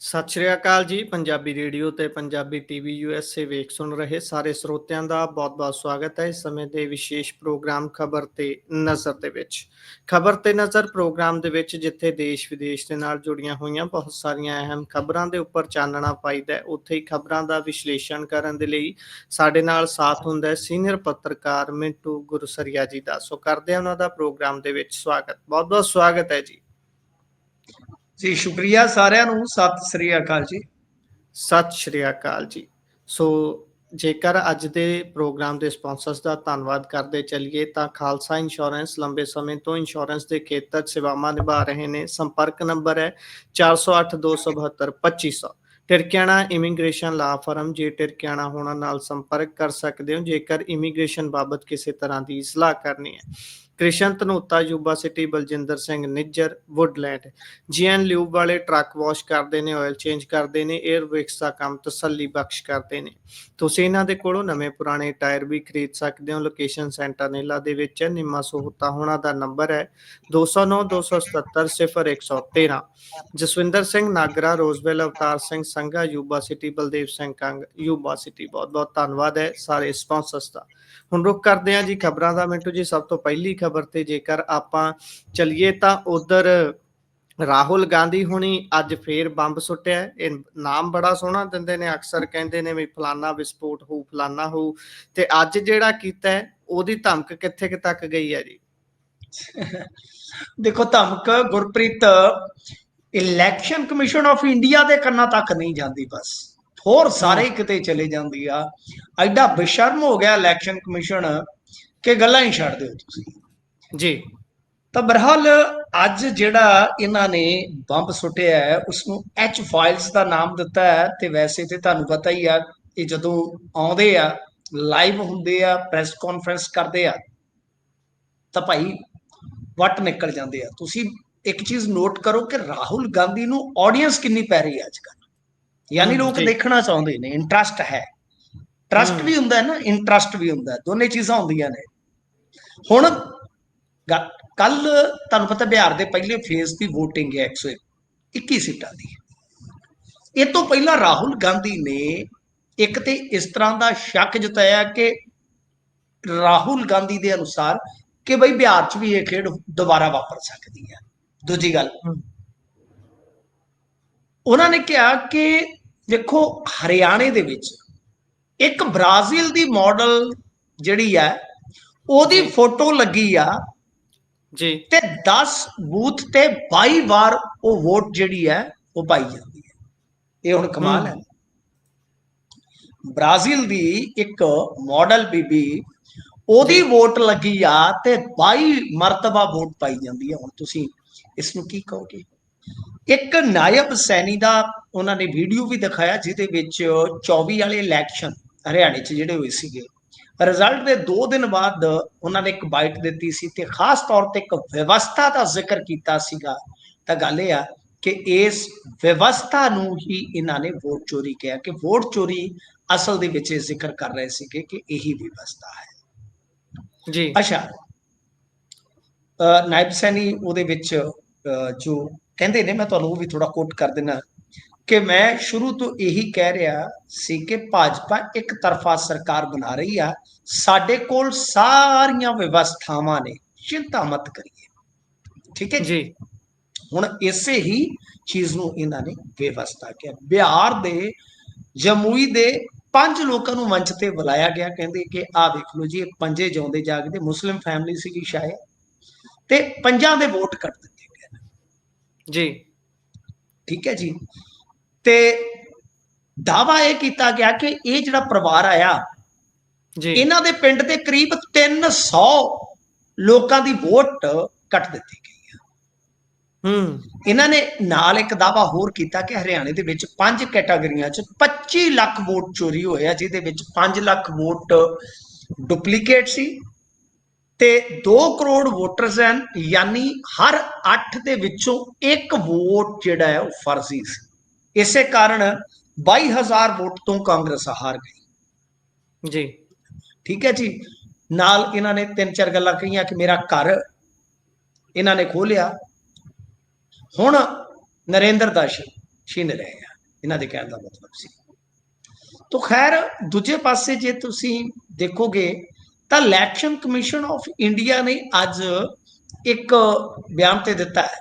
ਸਤਿ ਸ਼੍ਰੀ ਅਕਾਲ ਜੀ। ਪੰਜਾਬੀ ਰੇਡੀਓ ਤੇ ਪੰਜਾਬੀ ਟੀਵੀ ਯੂਐਸਏ ਵੇਖ ਸੁਣ ਰਹੇ ਸਾਰੇ ਸਰੋਤਿਆਂ ਦਾ ਬਹੁਤ-ਬਹੁਤ ਸਵਾਗਤ ਹੈ ਇਸ ਸਮੇਂ ਦੇ ਵਿਸ਼ੇਸ਼ ਪ੍ਰੋਗਰਾਮ ਖਬਰ ਤੇ ਨਜ਼ਰ ਦੇ ਵਿੱਚ। ਖਬਰ ਤੇ ਨਜ਼ਰ ਪ੍ਰੋਗਰਾਮ ਦੇ ਵਿੱਚ ਜਿੱਥੇ ਦੇਸ਼ ਵਿਦੇਸ਼ ਦੇ ਨਾਲ ਜੁੜੀਆਂ ਹੋਈਆਂ ਬਹੁਤ ਸਾਰੀਆਂ ਅਹਿਮ ਖਬਰਾਂ ਦੇ ਉੱਪਰ ਚਾਨਣਾ ਪਾਈਦਾ ਹੈ, ਉੱਥੇ ਹੀ ਖਬਰਾਂ ਦਾ ਵਿਸ਼ਲੇਸ਼ਣ ਕਰਨ ਦੇ ਲਈ ਸਾਡੇ ਨਾਲ ਸਾਥ ਹੁੰਦਾ ਹੈ ਸੀਨੀਅਰ ਪੱਤਰਕਾਰ ਮਿੰਟੂ ਗੁਰਸਰੀਆ ਜੀ ਦਾ। ਸੋ ਕਰਦੇ ਹਾਂ ਉਹਨਾਂ ਦਾ ਪ੍ਰੋਗਰਾਮ ਦੇ ਵਿੱਚ ਸਵਾਗਤ। ਬਹੁਤ-ਬਹੁਤ ਸਵਾਗਤ ਹੈ ਜੀ। ਜੀ, ਸ਼ੁਕਰੀਆ ਸਾਰਿਆਂ ਨੂੰ। ਸਤਿ ਸ੍ਰੀ ਅਕਾਲ ਜੀ। ਸਤਿ ਸ਼੍ਰੀ ਅਕਾਲ ਜੀ। ਸੋ ਜੇਕਰ ਅੱਜ ਦੇ ਪ੍ਰੋਗਰਾਮ ਦੇ ਸਪਾਂਸਰਸ ਦਾ ਧੰਨਵਾਦ ਕਰਦੇ ਚੱਲੀਏ, ਤਾਂ ਖਾਲਸਾ ਇੰਸ਼ੋਰੈਂਸ ਲੰਬੇ ਸਮੇਂ ਤੋਂ ਇੰਸ਼ੋਰੈਂਸ ਦੇ ਖੇਤਰ 'ਚ ਸੇਵਾਵਾਂ ਨਿਭਾ ਰਹੇ ਨੇ। ਸੰਪਰਕ ਨੰਬਰ ਹੈ 4082722500 ਟਿਰਕਿਆਣਾ ਇਮੀਗ੍ਰੇਸ਼ਨ ਲਾ ਫਰਮ, ਜੇ ਟਿਰਕਿਆਣਾ ਹੋਣਾ ਨਾਲ ਸੰਪਰਕ ਕਰ ਸਕਦੇ ਹੋ, ਜੇਕਰ ਇਮੀਗ੍ਰੇਸ਼ਨ ਬਾਬਤ ਕਿਸੇ ਤਰ੍ਹਾਂ ਦੀ ਸਲਾਹ ਕਰਨੀ ਹੈ। Krishan Dhanota Yuba City, Baljinder Singh, Nijjar, Woodland. GN lube ਵਾਲੇ ਟਰੱਕ ਵਾਸ਼ ਕਰਦੇ ਨੇ ਆਇਲ ਚੇਂਜ ਕਰਦੇ ਨੇ 에ਅਰ ਵਿਕਸ ਦਾ ਕੰਮ ਤਸੱਲੀ ਬਖਸ਼ ਕਰਦੇ ਨੇ। ਤੁਸੀਂ ਇਹਨਾਂ ਦੇ ਕੋਲੋਂ ਨਵੇਂ ਪੁਰਾਣੇ ਟਾਇਰ ਵੀ ਖਰੀਦ ਸਕਦੇ ਹੋ। ਲੋਕੇਸ਼ਨ ਸੈਂਟਰ ਨੇਲਾ ਦੇ ਵਿੱਚ ਹੈ। ਨਿੰਮਾ ਸੋਹਤਾ ਹੋਣਾ ਦਾ ਨੰਬਰ ਹੈ 209 277 0113 Jaswinder Singh Nagra, Roseville, Avtar Singh Sangha, Yuba City, Baldev Singh Kang, Yuba City. ਬਹੁਤ ਬਹੁਤ ਧੰਨਵਾਦ ਹੈ ਸਾਰੇ ਸਪਾਂਸਰਸ ਦਾ। ਹੁਣ ਰੁਕ ਕਰਦੇ ਹਾਂ ਜੀ ਖਬਰਾਂ ਦਾ। ਮਿੰਟੂ ਜੀ, ਸਭ ਤੋਂ ਪਹਿਲੀ ਖਬਰ ਤੇ ਜੇਕਰ ਆਪਾਂ ਚੱਲੀਏ ਤਾਂ ਉਧਰ ਰਾਹੁਲ ਗਾਂਧੀ ਹੁਣੀ ਅੱਜ ਫੇਰ ਬੰਬ ਸੁੱਟਿਆ। ਇਹ ਨਾਮ ਬੜਾ ਸੋਹਣਾ ਦਿੰਦੇ ਨੇ, ਅਕਸਰ ਕਹਿੰਦੇ ਨੇ ਵੀ ਫਲਾਨਾ ਵਿਸਫੋਟ ਹੋਊ, ਫਲਾਨਾ ਹੋਊ। ਤੇ ਅੱਜ ਜਿਹੜਾ ਕੀਤਾ ਉਹਦੀ ਧਮਕ ਕਿੱਥੇ ਤੱਕ ਗਈ ਹੈ ਜੀ? ਦੇਖੋ, ਧਮਕ Gurpreet, election commission of India ਦੇ ਕੰਨਾਂ ਤੱਕ ਨਹੀਂ ਜਾਂਦੀ ਬਸ। ਹੋਰ ਸਾਰੇ ਕਿਤੇ ਚਲੇ ਜਾਂਦੀ ਆ। ਐਡਾ ਬੇਸ਼ਰਮ ਹੋ ਗਿਆ ਇਲੈਕਸ਼ਨ ਕਮਿਸ਼ਨ ਕਿ ਗੱਲਾਂ ਹੀ ਛੱਡ ਦਿਓ ਤੁਸੀਂ। ਜੀ। ਤਾਂ ਬਰਹਾਲ ਅੱਜ ਜਿਹੜਾ ਇਹਨਾਂ ਨੇ ਬੰਬ ਸੁੱਟਿਆ ਹੈ ਉਸ ਨੂੰ ਐਚ ਫਾਈਲਸ ਦਾ ਨਾਮ ਦਿੱਤਾ ਹੈ ਤੇ ਵੈਸੇ ਤੇ ਤੁਹਾਨੂੰ ਪਤਾ ਹੀ ਆ ਇਹ ਜਦੋਂ ਆਉਂਦੇ ਆ ਲਾਈਵ ਹੁੰਦੇ ਆ ਪ੍ਰੈਸ ਕਾਨਫਰੰਸ ਕਰਦੇ ਆ ਤਾਂ ਭਾਈ ਵੱਟ ਨਿਕਲ ਜਾਂਦੇ ਆ। ਤੁਸੀਂ ਇੱਕ ਚੀਜ਼ ਨੋਟ ਕਰੋ ਕਿ ਰਾਹੁਲ ਗਾਂਧੀ ਨੂੰ ਆਡੀਅנס ਕਿੰਨੀ ਪੈ ਰਹੀ ਹੈ ਅੱਜ ਕੱਲ੍ਹ? ਯਾਨੀ ਲੋਕ। ਦੇਖਣਾ ਚਾਹੁੰਦੇ ਨੇ ਇੰਟਰਸਟ ਹੈ ਟਰਸਟ। ਵੀ ਹੁੰਦਾ ਹੈ ਨਾ ਇੰਟਰਸਟ ਵੀ ਹੁੰਦਾ ਹੈ ਦੋਨੇ ਚੀਜ਼ਾਂ ਹੁੰਦੀਆਂ ਨੇ ਹੁਣ ਕੱਲ ਤੁਹਾਨੂੰ ਪਤਾ ਬਿਹਾਰ ਦੇ ਪਹਿਲੇ ਫੇਜ਼ ਦੀ VOTING ਹੈ 121 ਸੀਟਾਂ ਦੀ ਇਹ ਤੋਂ ਪਹਿਲਾਂ ਰਾਹੁਲ ਗਾਂਧੀ ਨੇ ਇੱਕ ਤੇ ਇਸ ਤਰ੍ਹਾਂ ਦਾ ਸ਼ੱਕ ਜਤਾਇਆ ਕਿ ਰਾਹੁਲ ਗਾਂਧੀ ਦੇ ਅਨੁਸਾਰ ਕਿ ਬਈ ਬਿਹਾਰ 'ਚ ਵੀ ਇਹ ਖੇਡ ਦੁਬਾਰਾ ਵਾਪਰ ਸਕਦੀ ਹੈ ਦੂਜੀ ਗੱਲ। ਉਹਨਾਂ ਨੇ ਕਿਹਾ ਕਿ ਦੇਖੋ ਹਰਿਆਣੇ ਦੇ ਵਿੱਚ ਇੱਕ ਬ੍ਰਾਜ਼ੀਲ ਦੀ ਮਾਡਲ ਜਿਹੜੀ ਹੈ ਉਹਦੀ। ਫੋਟੋ ਲੱਗੀ ਆ ਜੀ। ਤੇ 10 ਬੂਥ ਤੇ 22 ਵਾਰ ਉਹ ਵੋਟ ਜਿਹੜੀ ਹੈ ਉਹ ਪਾਈ ਜਾਂਦੀ ਹੈ। ਇਹ ਹੁਣ ਕਮਾਲ ਹੈ। ਬ੍ਰਾਜ਼ੀਲ ਦੀ ਇੱਕ ਮਾਡਲ ਬੀਬੀ ਉਹਦੀ ਵੋਟ ਲੱਗੀ ਆ ਤੇ 22 ਮਰਤਬਾ ਵੋਟ ਪਾਈ ਜਾਂਦੀ ਹੈ। ਹੁਣ ਤੁਸੀਂ ਇਸ ਨੂੰ ਕੀ ਕਹੋਗੇ? ਇੱਕ ਨਾਇਬ ਸੈਣੀ ਦਾ ਉਹਨਾਂ ਨੇ ਵੀਡੀਓ ਵੀ ਦਿਖਾਇਆ ਜਿਹਦੇ ਵਿੱਚ 24 ਵਾਲੇ ਇਲੈਕਸ਼ਨ ਹਰਿਆਣੇ 'ਚ ਜਿਹੜੇ ਹੋਏ ਸੀਗੇ। ਰਿਜ਼ਲਟ ਦੇ 2 ਦਿਨ ਬਾਅਦ ਉਹਨਾਂ ਨੇ ਇੱਕ ਬਾਈਟ ਦਿੱਤੀ ਸੀ ਤੇ ਖਾਸ ਤੌਰ ਤੇ ਇੱਕ ਵਿਵਸਥਾ ਦਾ ਜ਼ਿਕਰ ਕੀਤਾ ਸੀਗਾ। ਤਾਂ ਗੱਲ ਇਹ ਆ ਕਿ ਇਸ ਵਿਵਸਥਾ ਨੂੰ ਹੀ ਇਹਨਾਂ ਨੇ ਵੋਟ ਚੋਰੀ ਕਿਹਾ ਕਿ ਵੋਟ ਚੋਰੀ ਅਸਲ ਦੇ ਵਿੱਚ ਇਹ ਜ਼ਿਕਰ ਕਰ ਰਹੇ ਸੀਗੇ ਕਿ ਇਹੀ ਵਿਵਸਥਾ ਹੈ। ਜੀ। ਅੱਛਾ। ਨਾਇਬ ਸੈਣੀ ਉਹਦੇ ਵਿੱਚ ਜੋ ਕਹਿੰਦੇ ਨੇ ਮੈਂ ਤੁਹਾਨੂੰ ਉਹ ਵੀ ਥੋੜਾ ਕੋਟ ਕਰ ਦੇਣਾ ਕਿ ਮੈਂ ਸ਼ੁਰੂ ਤੋਂ ਇਹੀ ਕਹਿ ਰਿਹਾ ਸੀ ਕਿ ਭਾਜਪਾ ਇੱਕ ਤਰਫਾ ਸਰਕਾਰ ਬਣਾ ਰਹੀ ਆ ਸਾਡੇ ਕੋਲ ਸਾਰੀਆਂ ਵਿਵਸਥਾਵਾਂ ਨੇ ਚਿੰਤਾ ਮਤ ਕਰੀਏ। ਠੀਕ ਹੈ ਜੀ? ਹੁਣ ਇਸੇ ਹੀ ਚੀਜ਼ ਨੂੰ ਇਹਨਾਂ ਨੇ ਵਿਵਸਥਾ ਕਿਹਾ। ਬਿਹਾਰ ਦੇ ਜਮੂਈ ਦੇ ਪੰਜ ਲੋਕਾਂ ਨੂੰ ਮੰਚ ਤੇ ਬੁਲਾਇਆ ਗਿਆ ਕਹਿੰਦੇ ਕਿ ਆਹ ਦੇਖ ਲਓ ਜੀ ਇਹ ਪੰਜੇ ਜਿਉਂਦੇ ਜਾਗਦੇ ਮੁਸਲਿਮ ਫੈਮਿਲੀ ਸੀਗੀ ਸ਼ਾਇਦ ਤੇ ਪੰਜਾਂ ਦੇ ਵੋਟ ਕੱਟ ਦਿੱਤੇ। ਜੀ। ਠੀਕ ਹੈ ਜੀ। ਤੇ ਦਾਵਾ ਇਹ ਕੀਤਾ ਗਿਆ ਕਿ ਇਹ ਜਿਹੜਾ ਪਰਿਵਾਰ ਆਇਆ ਜੀ। ਇਹਨਾਂ ਦੇ ਪਿੰਡ ਦੇ ਕਰੀਬ 300 ਲੋਕਾਂ ਦੀ ਵੋਟ ਕੱਟ ਦਿੱਤੀ ਗਈ ਹੂੰ। ਇਹਨਾਂ ਨੇ ਨਾਲ ਇੱਕ ਦਾਵਾ ਹੋਰ ਕੀਤਾ ਕਿ ਹਰਿਆਣੇ ਦੇ ਵਿੱਚ ਪੰਜ ਕੈਟਾਗਰੀਆਂ 'ਚ 25 ਲੱਖ ਵੋਟ ਚੋਰੀ ਹੋਏ ਆ ਜਿਹਦੇ ਵਿੱਚ 5 ਲੱਖ ਵੋਟ ਡੁਪਲੀਕੇਟ ਸੀ ਤੇ 2 ਕਰੋੜ ਵੋਟਰਸ ਹਨ ਯਾਨੀ ਹਰ 8 ਦੇ ਵਿੱਚੋਂ ਇੱਕ ਵੋਟ ਜਿਹੜਾ ਹੈ ਉਹ ਫਰਜ਼ੀ ਸੀ। ਇਸੇ ਕਾਰਨ 22000 ਵੋਟ ਤੋਂ ਕਾਂਗਰਸ ਹਾਰ ਗਈ। ਜੀ। ਠੀਕ ਹੈ ਜੀ? ਨਾਲ ਇਹਨਾਂ ਨੇ ਤਿੰਨ ਚਾਰ ਗੱਲਾਂ ਕਹੀਆਂ ਕਿ ਮੇਰਾ ਘਰ ਇਹਨਾਂ ਨੇ ਖੋਲਿਆ ਹੁਣ ਨਰਿੰਦਰ ਦਾਸ ਛਿਨ ਰਹੇ ਆ। ਇਹਨਾਂ ਦੇ ਕਹਿਣ ਦਾ ਮਤਲਬ ਸੀ। ਤੋ ਖੈਰ ਦੂਜੇ ਪਾਸੇ ਜੇ ਤੁਸੀਂ ਦੇਖੋਗੇ ਤਾਂ ਇਲੈਕਸ਼ਨ ਕਮਿਸ਼ਨ ਆਫ ਇੰਡੀਆ ਨੇ ਅੱਜ ਇੱਕ ਬਿਆਨ ਤੇ ਦਿੱਤਾ ਹੈ।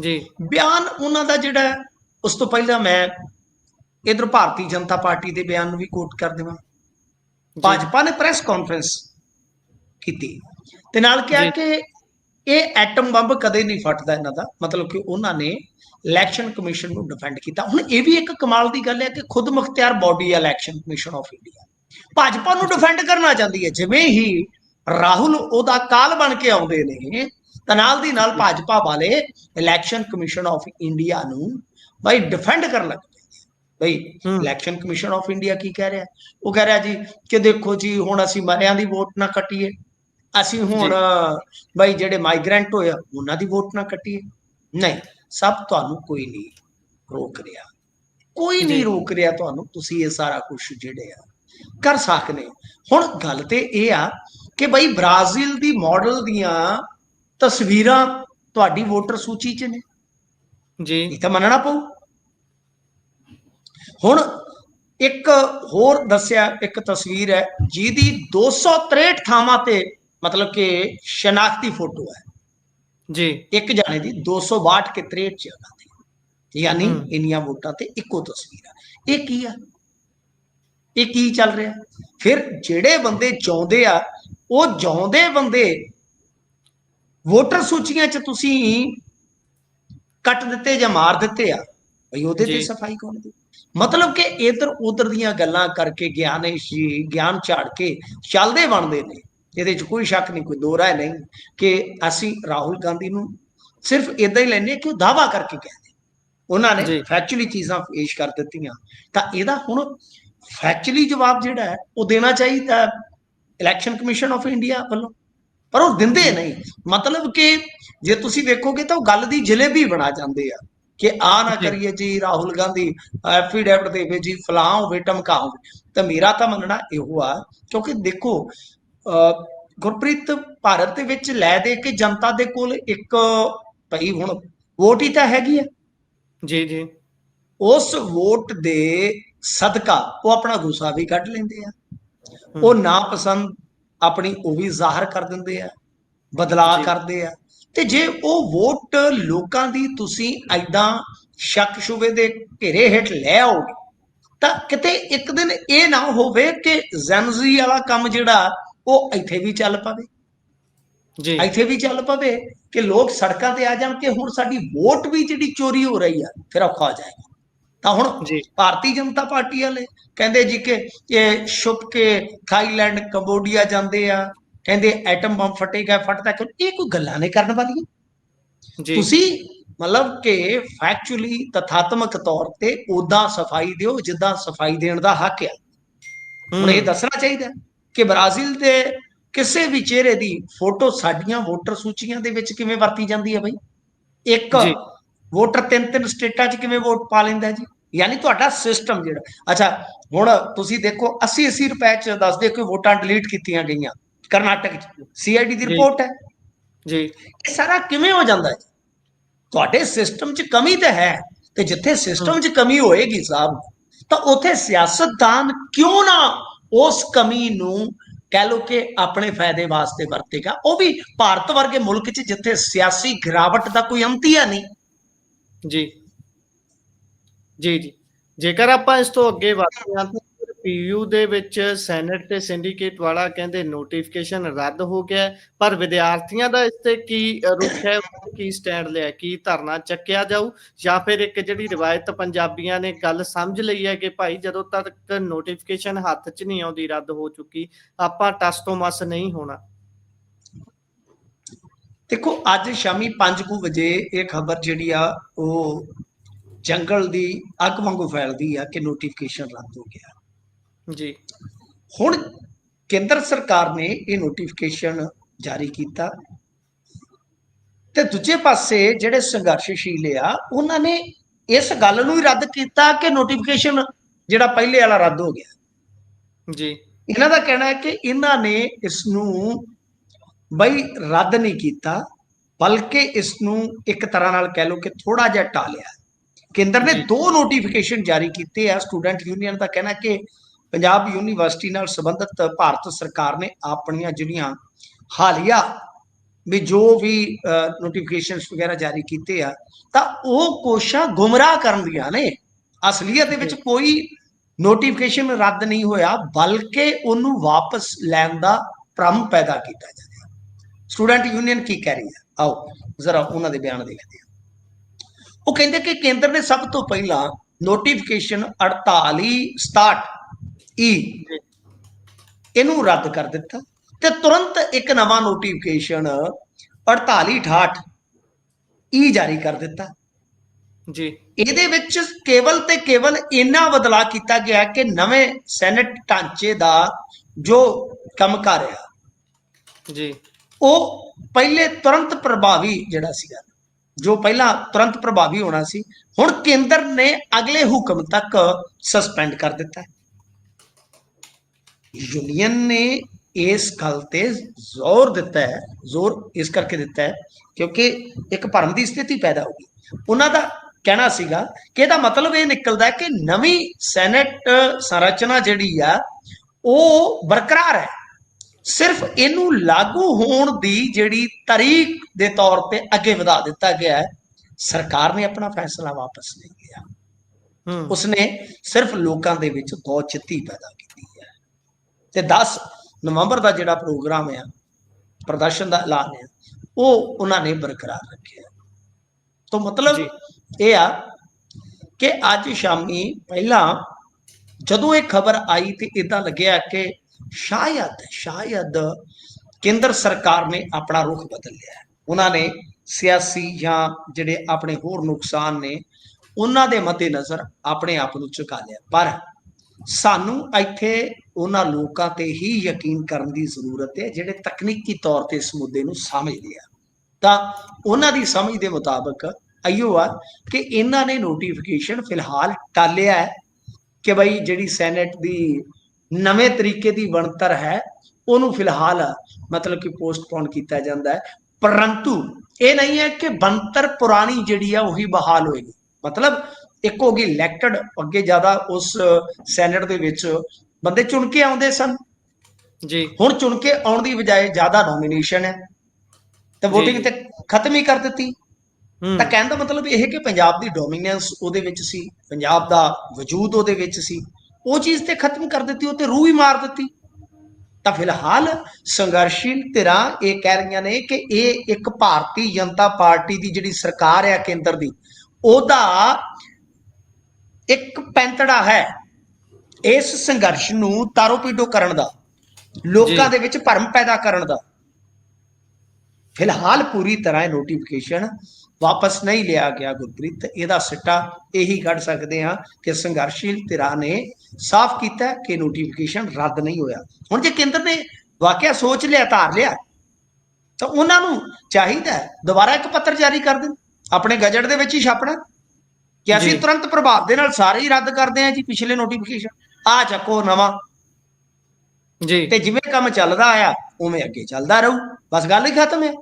ਜੀ। ਬਿਆਨ ਉਹਨਾਂ ਦਾ ਜਿਹੜਾ ਉਸ ਤੋਂ ਪਹਿਲਾਂ ਮੈਂ ਇਧਰ ਭਾਰਤੀ ਜਨਤਾ ਪਾਰਟੀ ਦੇ ਬਿਆਨ ਨੂੰ ਵੀ ਕੋਟ ਕਰ ਦੇਵਾਂ। ਭਾਜਪਾ ਨੇ ਪ੍ਰੈਸ ਕਾਨਫਰੰਸ ਕੀਤੀ। ਤੇ ਨਾਲ ਕਿਹਾ। ਕਿ ਇਹ ਐਟਮ ਬੰਬ ਕਦੇ ਨਹੀਂ ਫਟਦਾ ਇਹਨਾਂ ਦਾ ਮਤਲਬ ਕਿ ਉਹਨਾਂ ਨੇ ਇਲੈਕਸ਼ਨ ਕਮਿਸ਼ਨ ਨੂੰ ਡਿਫੈਂਡ ਕੀਤਾ। ਹੁਣ ਇਹ ਵੀ ਇੱਕ ਕਮਾਲ ਦੀ ਗੱਲ ਹੈ ਕਿ ਖੁਦ ਮੁਖਤਿਆਰ ਬਾਡੀ ਹੈ election commission of India Bhajpa ਨੂੰ ਡਿਫੈਂਡ ਕਰਨਾ ਚਾਹੁੰਦੀ ਹੈ ਜਿਵੇਂ ਹੀ ਰਾਹੁਲ ਉਹਦਾ ਕਾਲ ਬਣ ਕੇ ਆਉਂਦੇ ਨੇ ਤਾਂ ਨਾਲ ਦੀ ਨਾਲ ਭਾਜਪਾ ਵਾਲੇ ਇਲੈਕਸ਼ਨ ਕਮਿਸ਼ਨ ਆਫ ਇੰਡੀਆ ਨੂੰ ਬਈ ਡਿਫੈਂਡ ਕਰਨ ਲੱਗ ਪਏ ਬਈ। ਇਲੈਕਸ਼ਨ ਕਮਿਸ਼ਨ ਆਫ ਇੰਡੀਆ ਕੀ ਕਹਿ ਰਿਹਾ? ਉਹ ਕਹਿ ਰਿਹਾ ਜੀ ਕਿ ਦੇਖੋ ਜੀ ਹੁਣ ਅਸੀਂ ਮਰਿਆਂ ਦੀ ਵੋਟ ਨਾ ਕੱਟੀਏ। ਅਸੀਂ ਹੁਣ ਬਈ ਜਿਹੜੇ ਮਾਈਗ੍ਰੈਂਟ ਹੋਇਆ ਉਹਨਾਂ ਦੀ ਵੋਟ ਨਾ ਕੱਟੀਏ। ਨਹੀਂ ਸਭ ਤੁਹਾਨੂੰ ਕੋਈ ਨਹੀਂ ਰੋਕ ਰਿਹਾ। ਕੋਈ। ਨਹੀਂ ਰੋਕ ਰਿਹਾ ਤੁਹਾਨੂੰ ਤੁਸੀਂ ਇਹ ਸਾਰਾ ਕੁਝ ਜਿਹੜੇ ਆ ਕਰ ਸਕਦੇ ਹੋ ਹੁਣ ਗੱਲ ਤੇ ਇਹ ਆ ਕਿ ਬਈ ਬ੍ਰਾਜ਼ੀਲ ਦੀ ਮਾਡਲ ਦੀਆਂ ਤਸਵੀਰਾਂ ਤੁਹਾਡੀ ਵੋਟਰ ਸੂਚੀ 'ਚ ਨੇ। ਜੀ। ਇਹ ਤਾਂ ਮੰਨਣਾ ਪਊ। ਹੁਣ ਇੱਕ ਹੋਰ ਦੱਸਿਆ ਇੱਕ ਤਸਵੀਰ ਹੈ ਜਿਹਦੀ 263 ਥਾਵਾਂ ਤੇ ਮਤਲਬ ਕਿ ਸ਼ਨਾਖਤੀ ਫੋਟੋ ਹੈ। ਜੀ। ਇੱਕ ਜਾਣੇ ਦੀ 262 ਕੇ 63 ਜਗ੍ਹਾ ਤੇ ਯਾਨੀ। ਇੰਨੀਆਂ ਵੋਟਾਂ ਤੇ ਇੱਕੋ ਤਸਵੀਰ ਆ। ਇਹ ਕੀ ਆ? ਇਹ ਕੀ ਚੱਲ ਰਿਹਾ? ਫਿਰ ਜਿਹੜੇ ਬੰਦੇ ਚਾਹੁੰਦੇ ਆ ਉਹ ਚਾਹੁੰਦੇ ਬੰਦੇ ਵੋਟਰ ਸੂਚੀਆਂ 'ਚ ਤੁਸੀਂ ਕੱਟ ਦਿੱਤੇ ਜਾਂ ਮਾਰ ਦਿੱਤੇ ਆ? ਭਈ ਉਹਦੇ ਤੇ। ਸਫ਼ਾਈ ਕੌਣ ਦੇ? ਮਤਲਬ ਕਿ ਇਧਰ ਉਧਰ ਦੀਆਂ ਗੱਲਾਂ ਕਰਕੇ ਗਿਆਨੇਸ਼ ਜੀ ਗਿਆਨ ਝਾੜ ਕੇ ਚੱਲਦੇ ਬਣਦੇ ਨੇ। ਇਹਦੇ 'ਚ ਕੋਈ ਸ਼ੱਕ ਨਹੀਂ ਕੋਈ ਦੋ ਰਾਏ ਨਹੀਂ ਕਿ ਅਸੀਂ ਰਾਹੁਲ ਗਾਂਧੀ ਨੂੰ ਸਿਰਫ ਇਦਾਂ ਹੀ ਲੈਨੇ ਕਿ ਉਹ ਦਾਵਾ ਕਰਕੇ ਕਹਿੰਦੇ ਉਹਨਾਂ ਨੇ। ਫੈਕਚੁਅਲੀ ਚੀਜ਼ਾਂ ਪੇਸ਼ ਕਰ ਦਿੱਤੀਆਂ। ਤਾਂ ਇਹਦਾ ਹੁਣ ਫੈਕਚੁਅਲੀ ਜਵਾਬ ਜਿਹੜਾ ਹੈ ਉਹ ਦੇਣਾ ਚਾਹੀਦਾ ਇਲੈਕਸ਼ਨ ਕਮਿਸ਼ਨ ਆਫ ਇੰਡੀਆ ਵੱਲੋਂ। ਪਰ ਉਹ ਦਿੰਦੇ ਨਹੀਂ। ਮਤਲਬ ਕਿ ਜੇ ਤੁਸੀਂ ਵੇਖੋਗੇ ਤਾਂ ਉਹ ਗੱਲ ਦੀ ਜਲੇਬੀ ਬਣਾ ਜਾਂਦੇ ਆ ਕਿ ਆ ਨਾ। ਕਰੀਏ ਜੀ ਰਾਹੁਲ ਗਾਂਧੀ ਐਫੀਡੈਵਿਟ ਦੇਵੇ ਜੀ ਫਲਾਂ ਹੋਵੇ ਟਮਕਾ ਹੋਵੇ। ਤਾਂ ਮੇਰਾ ਤਾਂ ਮੰਨਣਾ ਇਹੋ ਆ ਕਿਉਂਕਿ ਦੇਖੋ ਗੁਰਪ੍ਰੀਤ ਭਾਰਤ ਦੇ ਵਿੱਚ ਲੈ ਦੇ ਕੇ ਜਨਤਾ ਦੇ ਕੋਲ ਇੱਕ ਭਈ ਹੁਣ ਵੋਟ ਹੀ ਤਾਂ ਹੈਗੀ ਆ। ਜੀ ਜੀ। ਉਸ ਵੋਟ ਦੇ ਸਦਕਾ ਉਹ ਆਪਣਾ ਗੁੱਸਾ ਵੀ ਕੱਢ ਲੈਂਦੇ ਆ। ਉਹ ਨਾਪਸੰਦ ਆਪਣੀ ਉਹ ਵੀ ਜ਼ਾਹਰ ਕਰ ਦਿੰਦੇ ਆ ਬਦਲਾਅ। ਕਰਦੇ ਆ। ਤੇ ਜੇ ਉਹ ਵੋਟ ਲੋਕਾਂ ਦੀ ਤੁਸੀਂ ਐਦਾਂ ਸ਼ੱਕ ਸ਼ੁਬੇ ਦੇ ਘੇਰੇ ਹੇਠ ਲੈ ਆਓਗੇ ਤਾਂ ਕਿਤੇ ਇੱਕ ਦਿਨ ਇਹ ਨਾ ਹੋਵੇ ਕਿ ਜ਼ੈਨਜ਼ੀ ਵਾਲਾ ਕੰਮ ਜਿਹੜਾ ਉਹ ਇੱਥੇ ਵੀ ਚੱਲ ਪਵੇ। ਜੀ। ਇੱਥੇ ਵੀ ਚੱਲ ਪਵੇ ਕਿ ਲੋਕ ਸੜਕਾਂ ਤੇ ਆ ਜਾਣ ਕਿ ਹੁਣ ਸਾਡੀ ਵੋਟ ਵੀ ਜਿਹੜੀ ਚੋਰੀ ਹੋ ਰਹੀ ਆ ਫਿਰ ਔਖਾ ਹੋ ਜਾਏਗਾ। ਤਾਂ ਹੁਣ ਭਾਰਤੀ ਜਨਤਾ ਪਾਰਟੀ ਵਾਲੇ ਕਹਿੰਦੇ ਜੀ ਕਿ ਇਹ ਛੁਪ ਕੇ ਥਾਈਲੈਂਡ ਕੰਬੋਡੀਆ ਜਾਂਦੇ ਆ ਕਹਿੰਦੇ ਐਟਮ ਬੰਬ ਫਟੇਗਾ ਫਟਦਾ ਕਿ ਇਹ ਕੋਈ ਗੱਲਾਂ ਨਹੀਂ ਕਰਨ ਵਾਲੀਆਂ? ਜੀ। ਤੁਸੀਂ ਮਤਲਬ ਕਿ ਫੈਕਚੁਅਲੀ ਤਥਾਤਮਕ ਤੌਰ ਤੇ ਉਦਾਂ ਸਫ਼ਾਈ ਦਿਓ ਜਿੱਦਾਂ ਸਫ਼ਾਈ ਦੇਣ ਦਾ ਹੱਕ ਆ। ਹੁਣ ਇਹ ਦੱਸਣਾ ਚਾਹੀਦਾ ਕਿ ਬ੍ਰਾਜ਼ੀਲ ਦੇ ਕਿਸੇ ਵੀ ਚਿਹਰੇ ਦੀ ਫੋਟੋ ਸਾਡੀਆਂ ਵੋਟਰ ਸੂਚੀਆਂ ਦੇ ਵਿੱਚ ਕਿਵੇਂ ਵਰਤੀ ਜਾਂਦੀ ਹੈ ਬਈ? ਇੱਕ। ਵੋਟਰ ਤਿੰਨ ਤਿੰਨ ਸਟੇਟਾਂ 'ਚ ਕਿਵੇਂ ਵੋਟ ਪਾ ਲੈਂਦਾ ਹੈ ਜੀ? ਯਾਨੀ ਤੁਹਾਡਾ ਸਿਸਟਮ ਜਿਹੜਾ। ਅੱਛਾ ਹੁਣ ਤੁਸੀਂ ਦੇਖੋ 80 80 ਰੁਪਏ 'ਚ ਦੱਸਦੇ ਕਿ ਵੋਟਾਂ ਡਿਲੀਟ ਕੀਤੀਆਂ ਗਈਆਂ ਕਰਨਾਟਕ 'ਚ। ਸੀਆਈਡੀ ਦੀ। ਰਿਪੋਰਟ ਹੈ। ਜੀ। ਇਹ ਸਾਰਾ ਕਿਵੇਂ ਹੋ ਜਾਂਦਾ ਹੈ ਤੁਹਾਡੇ ਸਿਸਟਮ 'ਚ ਕਮੀ ਤਾਂ ਹੈ ਤੇ ਜਿੱਥੇ ਸਿਸਟਮ 'ਚ ਕਮੀ ਹੋਏਗੀ ਸਾਹਿਬ ਤਾਂ ਉੱਥੇ ਸਿਆਸਤਦਾਨ ਕਿਉਂ ਨਾ ਉਸ ਕਮੀ ਨੂੰ ਕਹਿ ਲੋ ਕਿ ਆਪਣੇ ਫਾਇਦੇ ਵਾਸਤੇ ਵਰਤੇਗਾ? ਉਹ ਵੀ ਭਾਰਤ ਵਰਗੇ ਮੁਲਕ 'ਚ ਜਿੱਥੇ ਸਿਆਸੀ ਗਿਰਾਵਟ ਦਾ ਕੋਈ ਅੰਤੀਆ ਨਹੀਂ। ਜੀ। ਜੀ ਜੀ। ਜੇਕਰ ਆਪਾਂ ਇਸ ਤੋਂ ਅੱਗੇ ਵਧਦੇ ਹਾਂ ਤਾਂ ਪੀਯੂ ਦੇ ਵਿੱਚ ਸੈਨੇਟ ਤੇ ਸਿੰਡੀਕੇਟ ਵਾਲਾ ਕਹਿੰਦੇ ਨੋਟੀਫਿਕੇਸ਼ਨ ਰੱਦ ਹੋ ਗਿਆ ਪਰ ਵਿਦਿਆਰਥੀਆਂ ਦਾ ਇਸ ਤੇ ਕੀ ਅ, ਰੁਖ ਹੈ ਉਹਨਾਂ ਕੀ ਸਟੈਂਡ ਲਿਆ ਕੀ ਧਰਨਾ ਚੱਕਿਆ ਜਾਊ? ਜਾਂ ਫਿਰ ਇੱਕ ਜਿਹੜੀ ਰਿਵਾਇਤ ਪੰਜਾਬੀਆਂ ਨੇ ਗੱਲ ਸਮਝ ਲਈ ਹੈ ਕਿ ਭਾਈ ਜਦੋਂ ਤੱਕ ਨੋਟੀਫਿਕੇਸ਼ਨ ਹੱਥ 'ਚ ਨਹੀਂ ਆਉਂਦੀ ਰੱਦ ਹੋ ਚੁੱਕੀ ਆਪਾਂ ਟਸ ਤੋਂ ਮਸ ਨਹੀਂ ਹੋਣਾ। ਦੇਖੋ ਅੱਜ ਸ਼ਾਮੀ 5:00 ਵਜੇ ਇਹ ਖਬਰ ਜਿਹੜੀ ਆ ਉਹ ਜੰਗਲ ਦੀ ਅੱਗ ਵਾਂਗੂ ਫੈਲਦੀ ਆ ਕਿ ਨੋਟੀਫਿਕੇਸ਼ਨ ਰੱਦ ਹੋ ਗਿਆ। ਜੀ। ਹੁਣ ਕੇਂਦਰ ਸਰਕਾਰ ਨੇ ਇਹ ਨੋਟੀਫਿਕੇਸ਼ਨ ਜਾਰੀ ਕੀਤਾ। ਤੇ ਦੂਜੇ ਪਾਸੇ ਜਿਹੜੇ ਸੰਘਰਸ਼ਸ਼ੀਲ ਆ ਉਹਨਾਂ ਨੇ ਇਸ ਗੱਲ ਨੂੰ ਹੀ ਰੱਦ ਕੀਤਾ ਕਿ ਨੋਟੀਫਿਕੇਸ਼ਨ ਜਿਹੜਾ ਪਹਿਲੇ ਵਾਲਾ ਰੱਦ ਹੋ ਗਿਆ। ਜੀ। ਇਹਨਾਂ ਦਾ ਕਹਿਣਾ ਹੈ ਕਿ ਇਹਨਾਂ ਨੇ ਇਸ ਨੂੰ ਬਈ ਰੱਦ ਨਹੀਂ ਕੀਤਾ ਬਲਕਿ ਇਸ ਨੂੰ ਇੱਕ ਤਰ੍ਹਾਂ ਨਾਲ ਕਹਿ ਲਓ ਕਿ ਥੋੜਾ ਜਿਹਾ ਟਾਲਿਆ ਕੇਂਦਰ ਨੇ। ਦੋ ਨੋਟੀਫਿਕੇਸ਼ਨ ਜਾਰੀ ਕੀਤੇ ਆ ਸਟੂਡੈਂਟ ਯੂਨੀਅਨ ਦਾ ਕਹਿਣਾ ਕਿ ਪੰਜਾਬ ਯੂਨੀਵਰਸਿਟੀ ਨਾਲ ਸੰਬੰਧਿਤ ਭਾਰਤ ਸਰਕਾਰ ਨੇ ਆਪਣੀਆਂ ਜਿਹੜੀਆਂ ਹਾਲੀਆ ਵੀ ਜੋ ਵੀ ਨੋਟੀਫਿਕੇਸ਼ਨਸ ਵਗੈਰਾ ਜਾਰੀ ਕੀਤੇ ਆ ਤਾਂ ਉਹ ਕੋਸ਼ਾਂ ਗੁੰਮਰਾਹ ਕਰਨ ਦੀਆਂ ਨੇ ਅਸਲੀਅਤ ਦੇ ਵਿੱਚ। ਕੋਈ ਨੋਟੀਫਿਕੇਸ਼ਨ ਰੱਦ ਨਹੀਂ ਹੋਇਆ ਬਲਕਿ ਉਹਨੂੰ ਵਾਪਸ ਲੈਣ ਦਾ ਭ੍ਰਮ ਪੈਦਾ ਕੀਤਾ ਜਾ ਰਿਹਾ ਸਟੂਡੈਂਟ ਯੂਨੀਅਨ ਕੀ ਕਹਿ ਰਹੀ ਹੈ? ਆਓ ਜ਼ਰਾ ਉਹਨਾਂ ਦੇ ਬਿਆਨ ਦੇਖਦੇ ਹਾਂ। ਉਹ ਕਹਿੰਦੇ ਕਿ ਕੇਂਦਰ ਨੇ ਸਭ ਤੋਂ ਪਹਿਲਾਂ ਨੋਟੀਫਿਕੇਸ਼ਨ 48 67 ਈ ਇਹਨੂੰ ਰੱਦ ਕਰ ਦਿੱਤਾ ਤੇ ਤੁਰੰਤ ਇੱਕ ਨਵਾਂ ਨੋਟੀਫਿਕੇਸ਼ਨ 4868 ਈ ਜਾਰੀ ਕਰ ਦਿੱਤਾ। ਜੀ। ਇਹਦੇ ਵਿੱਚ ਕੇਵਲ ਤੇ ਕੇਵਲ ਇੰਨਾ ਬਦਲਾਅ ਕੀਤਾ ਗਿਆ ਕਿ ਨਵੇਂ ਸੈਨੇਟ ਢਾਂਚੇ ਦਾ ਜੋ ਕੰਮ ਕਰ ਰਿਹਾ। ਜੀ। ਉਹ ਪਹਿਲੇ ਤੁਰੰਤ ਪ੍ਰਭਾਵੀ ਜਿਹੜਾ ਸੀਗਾ, ਜੋ ਪਹਿਲਾਂ ਤੁਰੰਤ ਪ੍ਰਭਾਵੀ ਹੋਣਾ ਸੀ, ਹੁਣ ਕੇਂਦਰ ਨੇ ਅਗਲੇ ਹੁਕਮ ਤੱਕ ਸਸਪੈਂਡ ਕਰ ਦਿੱਤਾ ਹੈ। ਯੂਨੀਅਨ ਨੇ ਇਸ ਗੱਲ ਤੇ ਜ਼ੋਰ ਦਿੱਤਾ ਹੈ, ਜ਼ੋਰ ਇਸ ਕਰਕੇ ਦਿੱਤਾ ਹੈ, ਕਿਉਂਕਿ ਇੱਕ ਭਰਮ ਦੀ ਸਥਿਤੀ ਪੈਦਾ ਹੋ ਗਈ ਉਹਨਾਂ ਦਾ ਕਹਿਣਾ ਸੀਗਾ ਕਿ ਇਹਦਾ ਮਤਲਬ ਇਹ ਨਿਕਲਦਾ ਹੈ ਕਿ ਨਵੀਂ ਸੈਨੇਟ ਸੰਰਚਨਾ ਜਿਹੜੀ ਆ, ਉਹ ਬਰਕਰਾਰ ਹੈ ਸਿਰਫ ਇਹਨੂੰ ਲਾਗੂ ਹੋਣ ਦੀ ਜਿਹੜੀ ਤਾਰੀਖ ਦੇ ਤੌਰ ਤੇ ਅੱਗੇ ਵਧਾ ਦਿੱਤਾ ਗਿਆ ਹੈ ਸਰਕਾਰ ਨੇ ਆਪਣਾ ਫੈਸਲਾ ਵਾਪਸ ਨਹੀਂ ਲਿਆ। ਹੂੰ। ਉਸਨੇ ਸਿਰਫ ਲੋਕਾਂ ਦੇ ਵਿੱਚ ਦੋ ਚਿੱਤੀ ਪੈਦਾ ਕੀਤੀ ਹੈ। ਤੇ 10 ਨਵੰਬਰ ਦਾ ਜਿਹੜਾ ਪ੍ਰੋਗਰਾਮ ਹੈ ਪ੍ਰਦਰਸ਼ਨ ਦਾ ਐਲਾਨ ਹੈ ਉਹ ਉਹਨਾਂ ਨੇ ਬਰਕਰਾਰ ਰੱਖਿਆ। ਤੋਂ ਮਤਲਬ। ਇਹ ਆ ਕਿ ਅੱਜ ਸ਼ਾਮੀ ਪਹਿਲਾਂ ਜਦੋਂ ਇਹ ਖਬਰ ਆਈ ਤੇ ਇਦਾਂ ਲੱਗਿਆ ਕਿ ਸ਼ਾਇਦ ਸ਼ਾਇਦ ਕੇਂਦਰ ਸਰਕਾਰ ਨੇ ਆਪਣਾ ਰੁਖ ਬਦਲ ਲਿਆ ਹੈ। ਉਹਨਾਂ ਨੇ ਸਿਆਸੀ ਜਾਂ ਜਿਹੜੇ ਆਪਣੇ ਹੋਰ ਨੁਕਸਾਨ ਨੇ, ਉਹਨਾਂ ਦੇ ਮੱਦੇ ਆਪਣੇ ਆਪ ਨੂੰ ਝੁਕਾ ਲਿਆ ਪਰ ਸਾਨੂੰ ਇੱਥੇ ਉਹਨਾਂ ਲੋਕਾਂ ਤੇ ਹੀ ਯਕੀਨ ਕਰਨ ਦੀ ਜ਼ਰੂਰਤ ਹੈ, ਜਿਹੜੇ ਤਕਨੀਕੀ ਤੌਰ ਤੇ ਇਸ ਮੁੱਦੇ ਨੂੰ ਸਮਝਦੇ ਆ ਤਾਂ ਉਹਨਾਂ ਦੀ ਸਮਝ ਦੇ ਮੁਤਾਬਕ ਆਈਓ ਆ ਕਿ ਇਹਨਾਂ ਨੇ ਨੋਟੀਫਿਕੇਸ਼ਨ ਫਿਲਹਾਲ ਟਾਲਿਆ ਹੈ ਕਿ ਬਈ ਜਿਹੜੀ ਸੈਨੇਟ ਦੀ ਨਵੇਂ ਤਰੀਕੇ ਦੀ ਬਣਤਰ ਹੈ ਉਹਨੂੰ ਫਿਲਹਾਲ ਮਤਲਬ ਕਿ ਪੋਸਟਪੋਨ ਕੀਤਾ ਜਾਂਦਾ ਹੈ। ਪਰੰਤੂ ਇਹ ਨਹੀਂ ਹੈ ਕਿ ਬਣਤਰ ਪੁਰਾਣੀ ਜਿਹੜੀ ਆ ਉਹੀ ਬਹਾਲ ਹੋਏਗੀ। ਮਤਲਬ ਇੱਕ ਹੋ ਗਈ ਇਲੈਕਟਡ ਅੱਗੇ ਜ਼ਿਆਦਾ ਉਸ ਸੈਨੇਟ ਦੇ ਵਿੱਚ ਬੰਦੇ ਚੁਣ ਕੇ ਆਉਂਦੇ ਸਨ। ਜੀ। ਹੁਣ ਚੁਣ ਕੇ ਆਉਣ ਦੀ ਬਜਾਏ ਜ਼ਿਆਦਾ ਨੋਮੀਨੇਸ਼ਨ ਹੈ। ਤੇ। VOTING ਤੇ ਖਤਮ ਹੀ ਕਰ ਦਿੱਤੀ। ਤਾਂ ਕਹਿਣ ਦਾ ਮਤਲਬ ਇਹ ਹੈ ਕਿ ਪੰਜਾਬ ਦੀ ਡੋਮੀਨੈਂਸ ਉਹਦੇ ਵਿੱਚ ਸੀ ਪੰਜਾਬ ਦਾ ਵਜੂਦ ਉਹਦੇ ਵਿੱਚ ਸੀ। ਉਹ ਚੀਜ਼ ਤੇ ਖਤਮ ਕਰ ਦਿੱਤੀ ਉਹ ਤੇ ਰੂਹ ਹੀ ਮਾਰ ਦਿੱਤੀ ਤਾਂ ਫਿਲਹਾਲ ਸੰਘਰਸ਼ੀਲ ਧਿਰਾਂ ਇਹ ਕਹਿ ਰਹੀਆਂ ਨੇ ਕਿ ਇਹ ਇੱਕ ਭਾਰਤੀ ਜਨਤਾ ਪਾਰਟੀ ਦੀ ਜਿਹੜੀ ਸਰਕਾਰ ਹੈ ਕੇਂਦਰ ਦੀ ਉਹਦਾ ਇੱਕ ਪੈਂਤੜਾ ਹੈ ਇਸ ਸੰਘਰਸ਼ ਨੂੰ ਤਾਰੋਪੀਡੋ ਕਰਨ ਦਾ ਲੋਕਾਂ। ਦੇ ਵਿੱਚ ਭਰਮ ਪੈਦਾ ਕਰਨ ਦਾ ਫਿਲਹਾਲ ਪੂਰੀ ਤਰ੍ਹਾਂ ਇਹ ਨੋਟੀਫਿਕੇਸ਼ਨ ਵਾਪਸ ਨਹੀਂ ਲਿਆ ਗਿਆ ਗੁਰਪ੍ਰੀਤ ਇਹਦਾ ਸਿੱਟਾ ਇਹੀ ਕੱਢ ਸਕਦੇ ਹਾਂ ਕਿ ਸੰਘਰਸ਼ੀਲ ਧਿਰਾਂ ਨੇ ਸਾਫ਼ ਕੀਤਾ ਕਿ ਨੋਟੀਫਿਕੇਸ਼ਨ ਰੱਦ ਨਹੀਂ ਹੋਇਆ। ਹੁਣ ਜੇ ਕੇਂਦਰ ਨੇ ਵਾਕਿਆ ਸੋਚ ਲਿਆ ਧਾਰ ਲਿਆ ਤਾਂ ਉਹਨਾਂ ਨੂੰ ਚਾਹੀਦਾ ਹੈ ਦੁਬਾਰਾ ਇੱਕ ਪੱਤਰ ਜਾਰੀ ਕਰ ਦੇਣ। ਆਪਣੇ ਗਜਟ ਦੇ ਵਿੱਚ ਹੀ ਛਾਪਣਾ ਕਿ ਅਸੀਂ। ਤੁਰੰਤ ਪ੍ਰਭਾਵ ਦੇ ਨਾਲ ਸਾਰੇ ਹੀ ਰੱਦ ਕਰਦੇ ਹਾਂ ਜੀ ਪਿਛਲੇ ਨੋਟੀਫਿਕੇਸ਼ਨ ਆ ਚੱਕੋ ਨਵਾਂ। ਜੀ। ਤੇ ਜਿਵੇਂ ਕੰਮ ਚੱਲਦਾ ਆਇਆ ਉਵੇਂ ਅੱਗੇ ਚੱਲਦਾ ਰਹੂ। ਬਸ ਗੱਲ ਹੀ ਖਤਮ ਹੈ।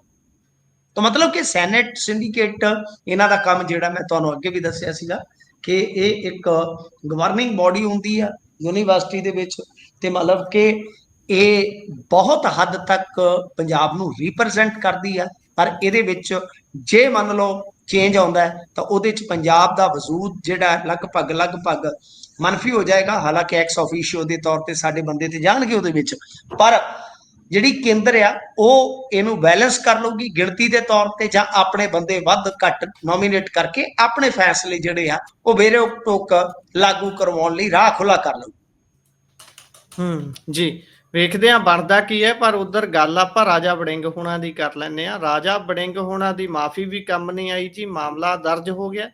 ਤਾਂ ਮਤਲਬ ਕਿ ਸੈਨੇਟ ਸਿੰਡੀਕੇਟ ਇਹਨਾਂ ਦਾ ਕੰਮ ਜਿਹੜਾ ਮੈਂ ਤੁਹਾਨੂੰ ਅੱਗੇ ਵੀ ਦੱਸਿਆ ਸੀਗਾ ਕਿ ਇਹ ਇੱਕ ਗਵਰਨਿੰਗ ਬਾਡੀ ਹੁੰਦੀ ਆ ਯੂਨੀਵਰਸਿਟੀ ਦੇ ਵਿੱਚ ਤੇ ਮਤਲਬ ਕਿ ਇਹ ਬਹੁਤ ਹੱਦ ਤੱਕ ਪੰਜਾਬ ਨੂੰ ਰਿਪਰੈਜ਼ੈਂਟ ਕਰਦੀ ਆ, ਪਰ ਇਹਦੇ ਵਿੱਚ ਜੇ ਮੰਨ ਲਓ ਚੇਂਜ ਆਉਂਦਾ ਤਾਂ ਉਹਦੇ ਚ ਪੰਜਾਬ ਦਾ ਵਜੂਦ ਜਿਹੜਾ ਲਗਭਗ ਲਗਭਗ ਮਨਫੀ ਹੋ ਜਾਏਗਾ, ਹਾਲਾਂਕਿ ਐਕਸ ਆਫੀਸ਼ੀਓ ਦੇ ਤੌਰ ਤੇ ਸਾਡੇ ਬੰਦੇ ਤੇ ਜਾਣਗੇ ਉਹਦੇ ਵਿੱਚ, ਪਰ ਜਿਹੜੀ ਕੇਂਦਰ ਆ, ਉਹ ਇਹਨੂੰ ਬੈਲੈਂਸ ਕਰ ਲਊਗੀ ਗਿਣਤੀ ਦੇ ਤੌਰ ਤੇ ਜਾਂ ਆਪਣੇ ਬੰਦੇ ਵੱਧ ਘੱਟ ਨੋਮੀਨੇਟ ਕਰਕੇ ਆਪਣੇ ਫੈਸਲੇ ਜਿਹੜੇ ਆ, ਉਹ ਬੇਰੇ ਟੋਕ ਲਾਗੂ ਕਰਵਾਉਣ ਲਈ ਰਾਹ ਖੁੱਲਾ ਕਰ ਲਊ। ਹੂੰ, ਜੀ। ਵੇਖਦੇ ਆ ਬਣਦਾ ਕੀ ਹੈ, ਪਰ ਉਧਰ ਗੱਲ ਆਪਾਂ ਰਾਜਾ ਵੜਿੰਗ ਹੋਣਾ ਦੀ ਕਰ ਲੈਨੇ ਆ ਰਾਜਾ ਵੜਿੰਗ ਹੋਣਾ ਦੀ ਮਾਫੀ ਵੀ ਕੰਮ ਨਹੀਂ ਆਈ ਜੀ, ਮਾਮਲਾ ਦਰਜ ਹੋ ਗਿਆ।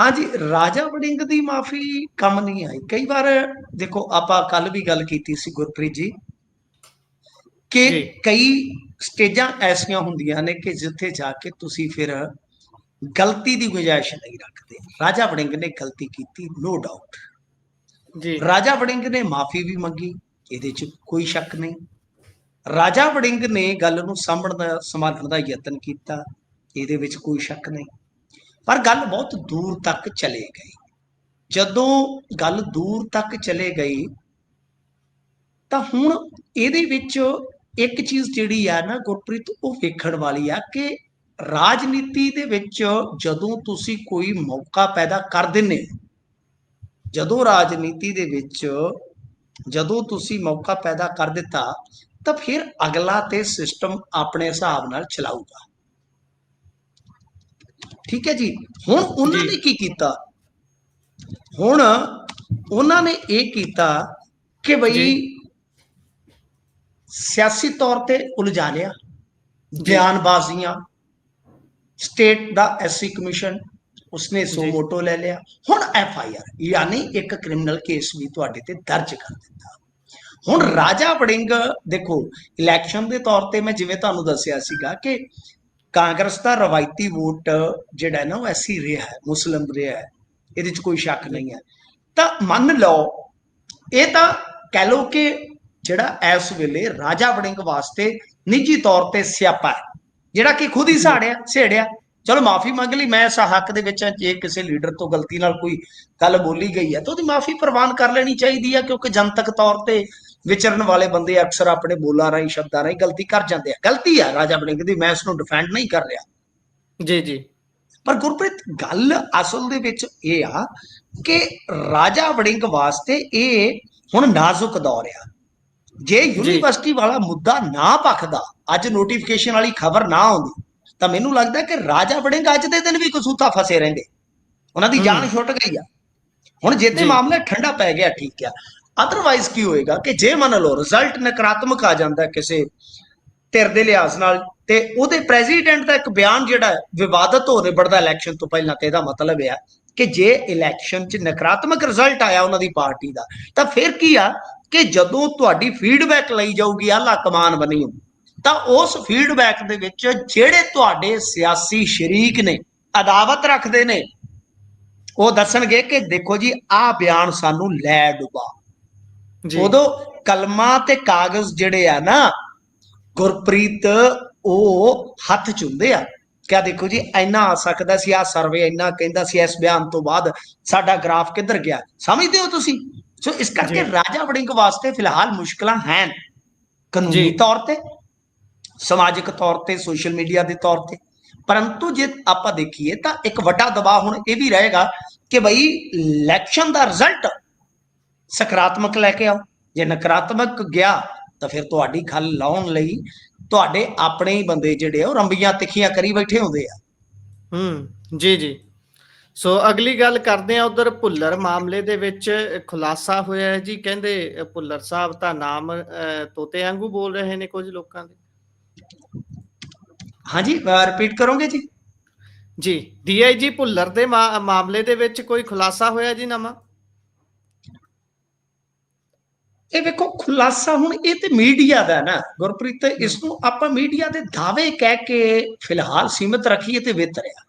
ਹਾਂਜੀ ਰਾਜਾ ਵੜਿੰਗ ਦੀ ਮਾਫੀ ਕੰਮ ਨਹੀਂ ਆਈ। ਕਈ ਵਾਰ ਦੇਖੋ ਆਪਾਂ ਕੱਲ ਵੀ ਗੱਲ ਕੀਤੀ ਸੀ ਗੁਰਪ੍ਰੀਤ ਜੀ ਕਿ। ਕਈ ਸਟੇਜਾਂ ਐਸੀਆਂ ਹੁੰਦੀਆਂ ਨੇ ਕਿ ਜਿੱਥੇ ਜਾ ਕੇ ਤੁਸੀਂ ਫਿਰ ਗਲਤੀ ਦੀ ਗੁੰਜਾਇਸ਼ ਨਹੀਂ ਰੱਖਦੇ। ਰਾਜਾ ਵੜਿੰਗ ਨੇ ਗਲਤੀ ਕੀਤੀ ਨੋ ਡਾਊਟ ਜੀ। ਰਾਜਾ ਵੜਿੰਗ ਨੇ ਮਾਫੀ ਵੀ ਮੰਗੀ ਇਹਦੇ 'ਚ ਕੋਈ ਸ਼ੱਕ ਨਹੀਂ। ਰਾਜਾ ਵੜਿੰਗ ਨੇ ਗੱਲ ਨੂੰ ਸਾਂਭਣ ਦਾ ਸੰਭਾਲਣ ਦਾ ਯਤਨ ਕੀਤਾ ਇਹਦੇ ਵਿੱਚ ਕੋਈ ਸ਼ੱਕ ਨਹੀਂ। ਪਰ ਗੱਲ ਬਹੁਤ ਦੂਰ ਤੱਕ ਚਲੇ ਗਈ। ਜਦੋਂ ਗੱਲ ਦੂਰ ਤੱਕ ਚਲੇ ਗਈ, ਤਾਂ ਹੁਣ ਇਹਦੇ ਵਿੱਚ ਇੱਕ ਚੀਜ਼ ਜਿਹੜੀ ਆ ਨਾ ਗੁਰਪ੍ਰੀਤ, ਉਹ ਵੇਖਣ ਵਾਲੀ ਆ ਕਿ ਰਾਜਨੀਤੀ ਦੇ ਵਿੱਚ ਜਦੋਂ ਤੁਸੀਂ ਕੋਈ ਮੌਕਾ ਪੈਦਾ ਕਰ ਦਿੰਦੇ ਜਦੋਂ ਰਾਜਨੀਤੀ ਦੇ ਵਿੱਚ ਜਦੋਂ ਤੁਸੀਂ ਮੌਕਾ ਪੈਦਾ ਕਰ ਦਿੱਤਾ, ਤਾਂ ਫਿਰ ਅਗਲਾ ਤੇ ਸਿਸਟਮ ਆਪਣੇ ਹਿਸਾਬ ਨਾਲ ਚਲਾਊਗਾ। ਠੀਕ ਹੈ ਜੀ ਹੁਣ ਉਹਨਾਂ। ਨੇ ਕੀ ਕੀਤਾ ਹੁਣ ਉਹਨਾਂ ਨੇ ਇਹ ਕੀਤਾ ਕਿ ਬਈ। ਸਿਆਸੀ ਤੌਰ ਤੇ ਉਲਝਾ ਲਿਆ ਬਿਆਨਬਾਜ਼ੀਆਂ ਸਟੇਟ ਦਾ ਐਸਸੀ ਕਮਿਸ਼ਨ ਉਸਨੇ ਸੋ। ਮੋਟੋ ਲੈ ਲਿਆ ਹੁਣ ਐਫ ਆਈ ਆਰ ਯਾਨੀ ਇੱਕ ਕ੍ਰਿਮੀਨਲ ਕੇਸ ਵੀ ਤੁਹਾਡੇ ਤੇ ਦਰਜ ਕਰ ਦਿੱਤਾ ਹੁਣ ਰਾਜਾ ਵੜਿੰਗ ਦੇਖੋ ਇਲੈਕਸ਼ਨ ਦੇ ਤੌਰ ਤੇ ਮੈਂ ਜਿਵੇਂ ਤੁਹਾਨੂੰ ਦੱਸਿਆ ਸੀਗਾ ਕਿ ਕਾਂਗਰਸ ਦਾ ਰਵਾਇਤੀ ਵੋਟ ਜਿਹੜਾ ਹੈ ਨਾ, ਉਹ ਐਸੀ ਰਿਹਾ ਹੈ, ਮੁਸਲਿਮ ਰਿਹਾ ਹੈ, ਇਹਦੇ 'ਚ ਕੋਈ ਸ਼ੱਕ ਨਹੀਂ ਹੈ। ਤਾਂ ਮੰਨ ਲਓ, ਇਹ ਤਾਂ ਕਹਿ ਲਓ ਕਿ ਜਿਹੜਾ ਇਸ ਵੇਲੇ ਰਾਜਾ ਵੜਿੰਗ ਵਾਸਤੇ ਨਿੱਜੀ ਤੌਰ ਤੇ ਸਿਆਪਾ ਹੈ, ਜਿਹੜਾ ਕਿ ਖੁਦ ਹੀ ਸਾੜਿਆ ਛੇੜਿਆ ਚਲੋ ਮਾਫੀ ਮੰਗ ਲਈ, ਮੈਂ ਇਸ ਹੱਕ ਦੇ ਵਿੱਚ ਜੇ ਕਿਸੇ ਲੀਡਰ ਤੋਂ ਗਲਤੀ ਨਾਲ ਕੋਈ ਗੱਲ ਬੋਲੀ ਗਈ ਹੈ ਤਾਂ ਉਹਦੀ ਮਾਫੀ ਪ੍ਰਵਾਨ ਕਰ ਲੈਣੀ ਚਾਹੀਦੀ ਹੈ, ਕਿਉਂਕਿ ਜਨਤਕ ਤੌਰ ਤੇ ਵਿਚਰਨ ਵਾਲੇ ਬੰਦੇ ਅਕਸਰ ਆਪਣੇ ਬੋਲਾਂ ਰਾਹੀਂ ਸ਼ਬਦਾਂ ਰਾਹੀਂ ਗਲਤੀ ਕਰ ਜਾਂਦੇ ਆ। ਗਲਤੀ ਆ ਰਾਜਾ ਵੜਿੰਗ ਦੀ ਮੈਂ ਇਸ ਨੂੰ ਡਿਫੈਂਡ ਨਹੀਂ ਕਰ ਰਿਹਾ। ਜੀ ਜੀ। ਪਰ ਗੁਰਪ੍ਰੀਤ ਗੱਲ ਅਸਲ ਦੇ ਵਿੱਚ ਇਹ ਆ ਕਿ ਰਾਜਾ ਵੜਿੰਗ ਵਾਸਤੇ ਇਹ ਹੁਣ ਨਾਜ਼ੁਕ ਦੌਰ ਆ। ਜੇ ਯੂਨੀਵਰਸਿਟੀ ਵਾਲਾ ਮੁੱਦਾ ਨਾ ਭਖਦਾ ਅੱਜ ਨੋਟੀਫਿਕੇਸ਼ਨ ਵਾਲੀ ਖਬਰ ਨਾ ਆਉਂਦੀ ਤਾਂ ਮੈਨੂੰ ਲੱਗਦਾ ਕਿ ਰਾਜਾ ਵੜਿੰਗ ਅੱਜ ਦੇ ਦਿਨ ਵੀ ਕਸੂਤਾ ਫਸੇ ਰਹਿੰਦੇ। ਉਹਨਾਂ ਦੀ ਜਾਨ। ਛੁੱਟ ਗਈ ਆ। ਹੁਣ ਜੇ ਤੇ ਜੀ। ਮਾਮਲਾ ਠੰਡਾ ਪੈ ਗਿਆ ਠੀਕ ਆ। ਅਦਰਵਾਈਜ਼ ਕੀ ਹੋਏਗਾ ਕਿ ਜੇ ਮੰਨ ਲਓ ਰਿਜ਼ਲਟ ਨਕਾਰਾਤਮਕ ਆ ਜਾਂਦਾ ਕਿਸੇ ਧਿਰ ਦੇ ਲਿਹਾਜ਼ ਨਾਲ, ਤੇ ਉਹਦੇ ਪ੍ਰੈਜ਼ੀਡੈਂਟ ਦਾ ਇੱਕ ਬਿਆਨ ਜਿਹੜਾ ਵਿਵਾਦਤ ਹੋ ਨਿਬੜਦਾ ਇਲੈਕਸ਼ਨ ਤੋਂ ਪਹਿਲਾਂ ਤੇ ਇਹਦਾ ਮਤਲਬ ਇਹ ਆ ਕਿ ਜੇ ਇਲੈਕਸ਼ਨ 'ਚ ਨਕਾਰਾਤਮਕ ਰਿਜ਼ਲਟ ਆਇਆ ਉਹਨਾਂ ਦੀ ਪਾਰਟੀ ਦਾ, ਤਾਂ ਫਿਰ ਕੀ ਆ ਕਿ ਜਦੋਂ ਤੁਹਾਡੀ ਫੀਡਬੈਕ ਲਈ ਜਾਊਗੀ ਆਲਾ ਕਮਾਨ ਬਣੀ ਤਾਂ ਉਸ ਫੀਡਬੈਕ ਦੇ ਵਿੱਚ ਜਿਹੜੇ ਤੁਹਾਡੇ ਸਿਆਸੀ ਸ਼ਰੀਕ ਨੇ, ਅਦਾਵਤ ਰੱਖਦੇ ਨੇ, ਉਹ ਦੱਸਣਗੇ ਕਿ ਦੇਖੋ ਜੀ, ਆਹ ਬਿਆਨ ਸਾਨੂੰ ਲੈ ਡੁਬਾ। ਉਦੋਂ ਕਲਮਾਂ ਤੇ ਕਾਗਜ਼ ਜਿਹੜੇ ਆ ਨਾ ਗੁਰਪ੍ਰੀਤ ਉਹ ਹੱਥ ਚੁੰਦੇ ਆ। ਕਿਆ ਦੇਖੋ ਜੀ ਇੰਨਾ ਆ ਸਕਦਾ ਸੀ ਆ ਸਰਵੇ ਇੰਨਾ ਕਹਿੰਦਾ ਸੀ ਇਸ ਬਿਆਨ ਤੋਂ ਬਾਅਦ ਸਾਡਾ ਗ੍ਰਾਫ ਕਿੱਧਰ ਗਿਆ? ਸਮਝਦੇ ਹੋ ਤੁਸੀਂ? ਸੋ ਇਸ ਕਰਕੇ। ਰਾਜਾ ਵੜਿੰਗ ਵਾਸਤੇ ਫਿਲਹਾਲ ਮੁਸ਼ਕਲਾਂ ਹਨ। ਕਾਨੂੰਨੀ। ਤੌਰ ਤੇ ਸਮਾਜਿਕ ਤੌਰ ਤੇ ਸੋਸ਼ਲ ਮੀਡੀਆ ਦੇ ਤੌਰ ਤੇ। ਪਰੰਤੂ ਜੇ ਆਪਾਂ ਦੇਖੀਏ ਤਾਂ ਇੱਕ ਵੱਡਾ ਦਬਾਅ ਹੁਣ ਇਹ ਵੀ ਰਹੇਗਾ ਕਿ ਬਈ ਇਲੈਕਸ਼ਨ ਦਾ ਰਿਜ਼ਲਟ ਸਕਾਰਾਤਮਕ ਲੈ ਕੇ ਆਓ। ਜੇ ਨਕਾਰਾਤਮਕ ਗਿਆ ਤਾਂ ਫਿਰ ਤੁਹਾਡੀ ਖੱਲ ਲਾਉਣ ਲਈ ਤੁਹਾਡੇ ਆਪਣੇ ਹੀ ਬੰਦੇ ਜਿਹੜੇ ਆ ਉਹ ਰੰਬੀਆਂ ਤਿੱਖੀਆਂ ਕਰੀ ਬੈਠੇ ਹੁੰਦੇ ਆ। ਹੂੰ ਜੀ ਜੀ। ਸੋ ਅਗਲੀ ਗੱਲ ਕਰਦੇ ਆ ਉਧਰ ਭੁੱਲਰ ਮਾਮਲੇ ਦੇ ਵਿੱਚ ਖੁਲਾਸਾ ਹੋਇਆ ਹੈ ਜੀ। ਕਹਿੰਦੇ ਭੁੱਲਰ ਸਾਹਿਬ ਤਾਂ ਨਾਮ ਤੋਤੇ ਵਾਂਗੂ ਬੋਲ ਰਹੇ ਨੇ ਕੁਝ ਲੋਕਾਂ ਦੇ। ਹਾਂਜੀ ਰਿਪੀਟ ਕਰੋਗੇ ਜੀ? ਜੀ ਡੀਆਈਜੀ ਭੁੱਲਰ ਦੇ ਮਾਮਲੇ ਦੇ ਵਿੱਚ ਕੋਈ ਖੁਲਾਸਾ ਹੋਇਆ ਜੀ ਨਵਾਂ? ਇਹ ਵੇਖੋ ਖੁਲਾਸਾ ਹੁਣ ਇਹ ਤੇ ਮੀਡੀਆ ਦਾ ਨਾ ਗੁਰਪ੍ਰੀਤ ਇਸ ਨੂੰ ਆਪਾਂ ਮੀਡੀਆ ਦੇ ਦਾਅਵੇ ਕਹਿ ਕੇ ਫਿਲਹਾਲ ਸੀਮਿਤ ਰੱਖੀਏ ਤੇ ਬਿਹਤਰ ਆ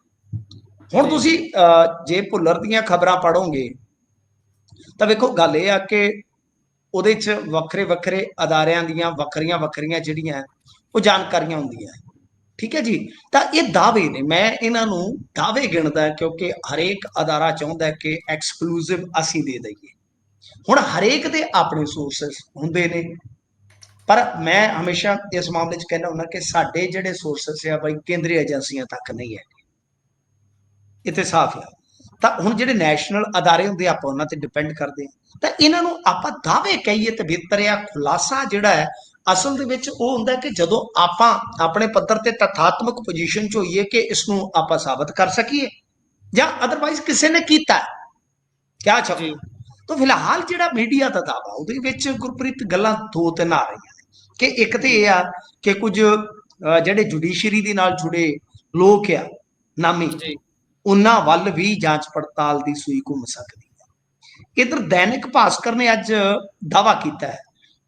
ਹੁਣ। ਤੁਸੀਂ ਜੇ ਭੁੱਲਰ ਦੀਆਂ ਖਬਰਾਂ ਪੜੋਗੇ ਤਾਂ ਵੇਖੋ ਗੱਲ ਇਹ ਆ ਕਿ ਉਹਦੇ 'ਚ ਵੱਖਰੇ ਵੱਖਰੇ ਅਦਾਰਿਆਂ ਦੀਆਂ ਵੱਖਰੀਆਂ ਵੱਖਰੀਆਂ ਜਿਹੜੀਆਂ ਉਹ ਜਾਣਕਾਰੀਆਂ ਹੁੰਦੀਆਂ ਠੀਕ ਹੈ ਜੀ? ਤਾਂ ਇਹ ਦਾਅਵੇ ਨੇ ਮੈਂ ਇਹਨਾਂ ਨੂੰ ਦਾਅਵੇ ਗਿਣਦਾ ਕਿਉਂਕਿ ਹਰੇਕ ਅਦਾਰਾ ਚਾਹੁੰਦਾ ਕਿ ਐਕਸਕਲੂਸਿਵ ਅਸੀਂ ਦੇ ਦਈਏ। ਹੁਣ ਹਰੇਕ ਦੇ ਆਪਣੇ ਸੋਰਸਸ ਹੁੰਦੇ ਨੇ। ਪਰ ਮੈਂ ਹਮੇਸ਼ਾ ਇਸ ਮਾਮਲੇ 'ਚ ਕਹਿੰਦਾ ਹੁੰਦਾ ਕਿ ਸਾਡੇ ਜਿਹੜੇ ਸੋਰਸਸ ਆ ਬਈ ਕੇਂਦਰੀ ਏਜੰਸੀਆਂ ਤੱਕ ਨਹੀਂ ਹੈ। ਇੱਥੇ ਸਾਫ਼ ਆ ਤਾਂ ਹੁਣ ਜਿਹੜੇ ਨੈਸ਼ਨਲ ਅਦਾਰੇ ਹੁੰਦੇ ਆਪਾਂ ਉਹਨਾਂ ਤੇ ਡਿਪੈਂਡ ਕਰਦੇ ਆ ਤਾਂ ਇਹਨਾਂ ਨੂੰ ਆਪਾਂ ਦਾਅਵੇ ਕਹੀਏ ਤੇ ਬਿਹਤਰ ਆ ਖੁਲਾਸਾ ਜਿਹੜਾ ਹੈ, ਅਸਲ ਦੇ ਵਿੱਚ ਉਹ ਹੁੰਦਾ ਕਿ ਜਦੋਂ ਆਪਾਂ ਆਪਣੇ ਪੱਧਰ ਤੇ ਤਥਾਤਮਕ ਪੋਜੀਸ਼ਨ 'ਚ ਹੋਈਏ ਕਿ ਇਸ ਨੂੰ ਆਪਾਂ ਸਾਬਤ ਕਰ ਸਕੀਏ ਜਾਂ ਅਦਰਵਾਈਜ਼ ਕਿਸੇ ਨੇ ਕੀਤਾ ਕਿਆ ਚੱਕ ਤਾਂ ਫਿਲਹਾਲ ਜਿਹੜਾ ਮੀਡੀਆ ਦਾ ਦਾਵਾ ਉਹਦੇ ਵਿੱਚ ਗੁਰਪ੍ਰੀਤ ਗੱਲਾਂ ਦੋ ਤਿੰਨ ਆ ਰਹੀਆਂ ਨੇ। ਕਿ ਇੱਕ ਤੇ ਇਹ ਆ ਕਿ ਕੁਝ ਜਿਹੜੇ ਜੁਡੀਸ਼ਰੀ ਦੇ ਨਾਲ ਜੁੜੇ ਲੋਕ ਆ ਨਾਮੀ ਉਹਨਾਂ ਵੱਲ ਵੀ ਜਾਂਚ ਪੜਤਾਲ ਦੀ ਸੂਈ ਘੁੰਮ ਸਕਦੀ ਹੈ। ਇਧਰ ਦੈਨਿਕ ਭਾਸਕਰ ਨੇ ਅੱਜ ਦਾਵਾ ਕੀਤਾ ਹੈ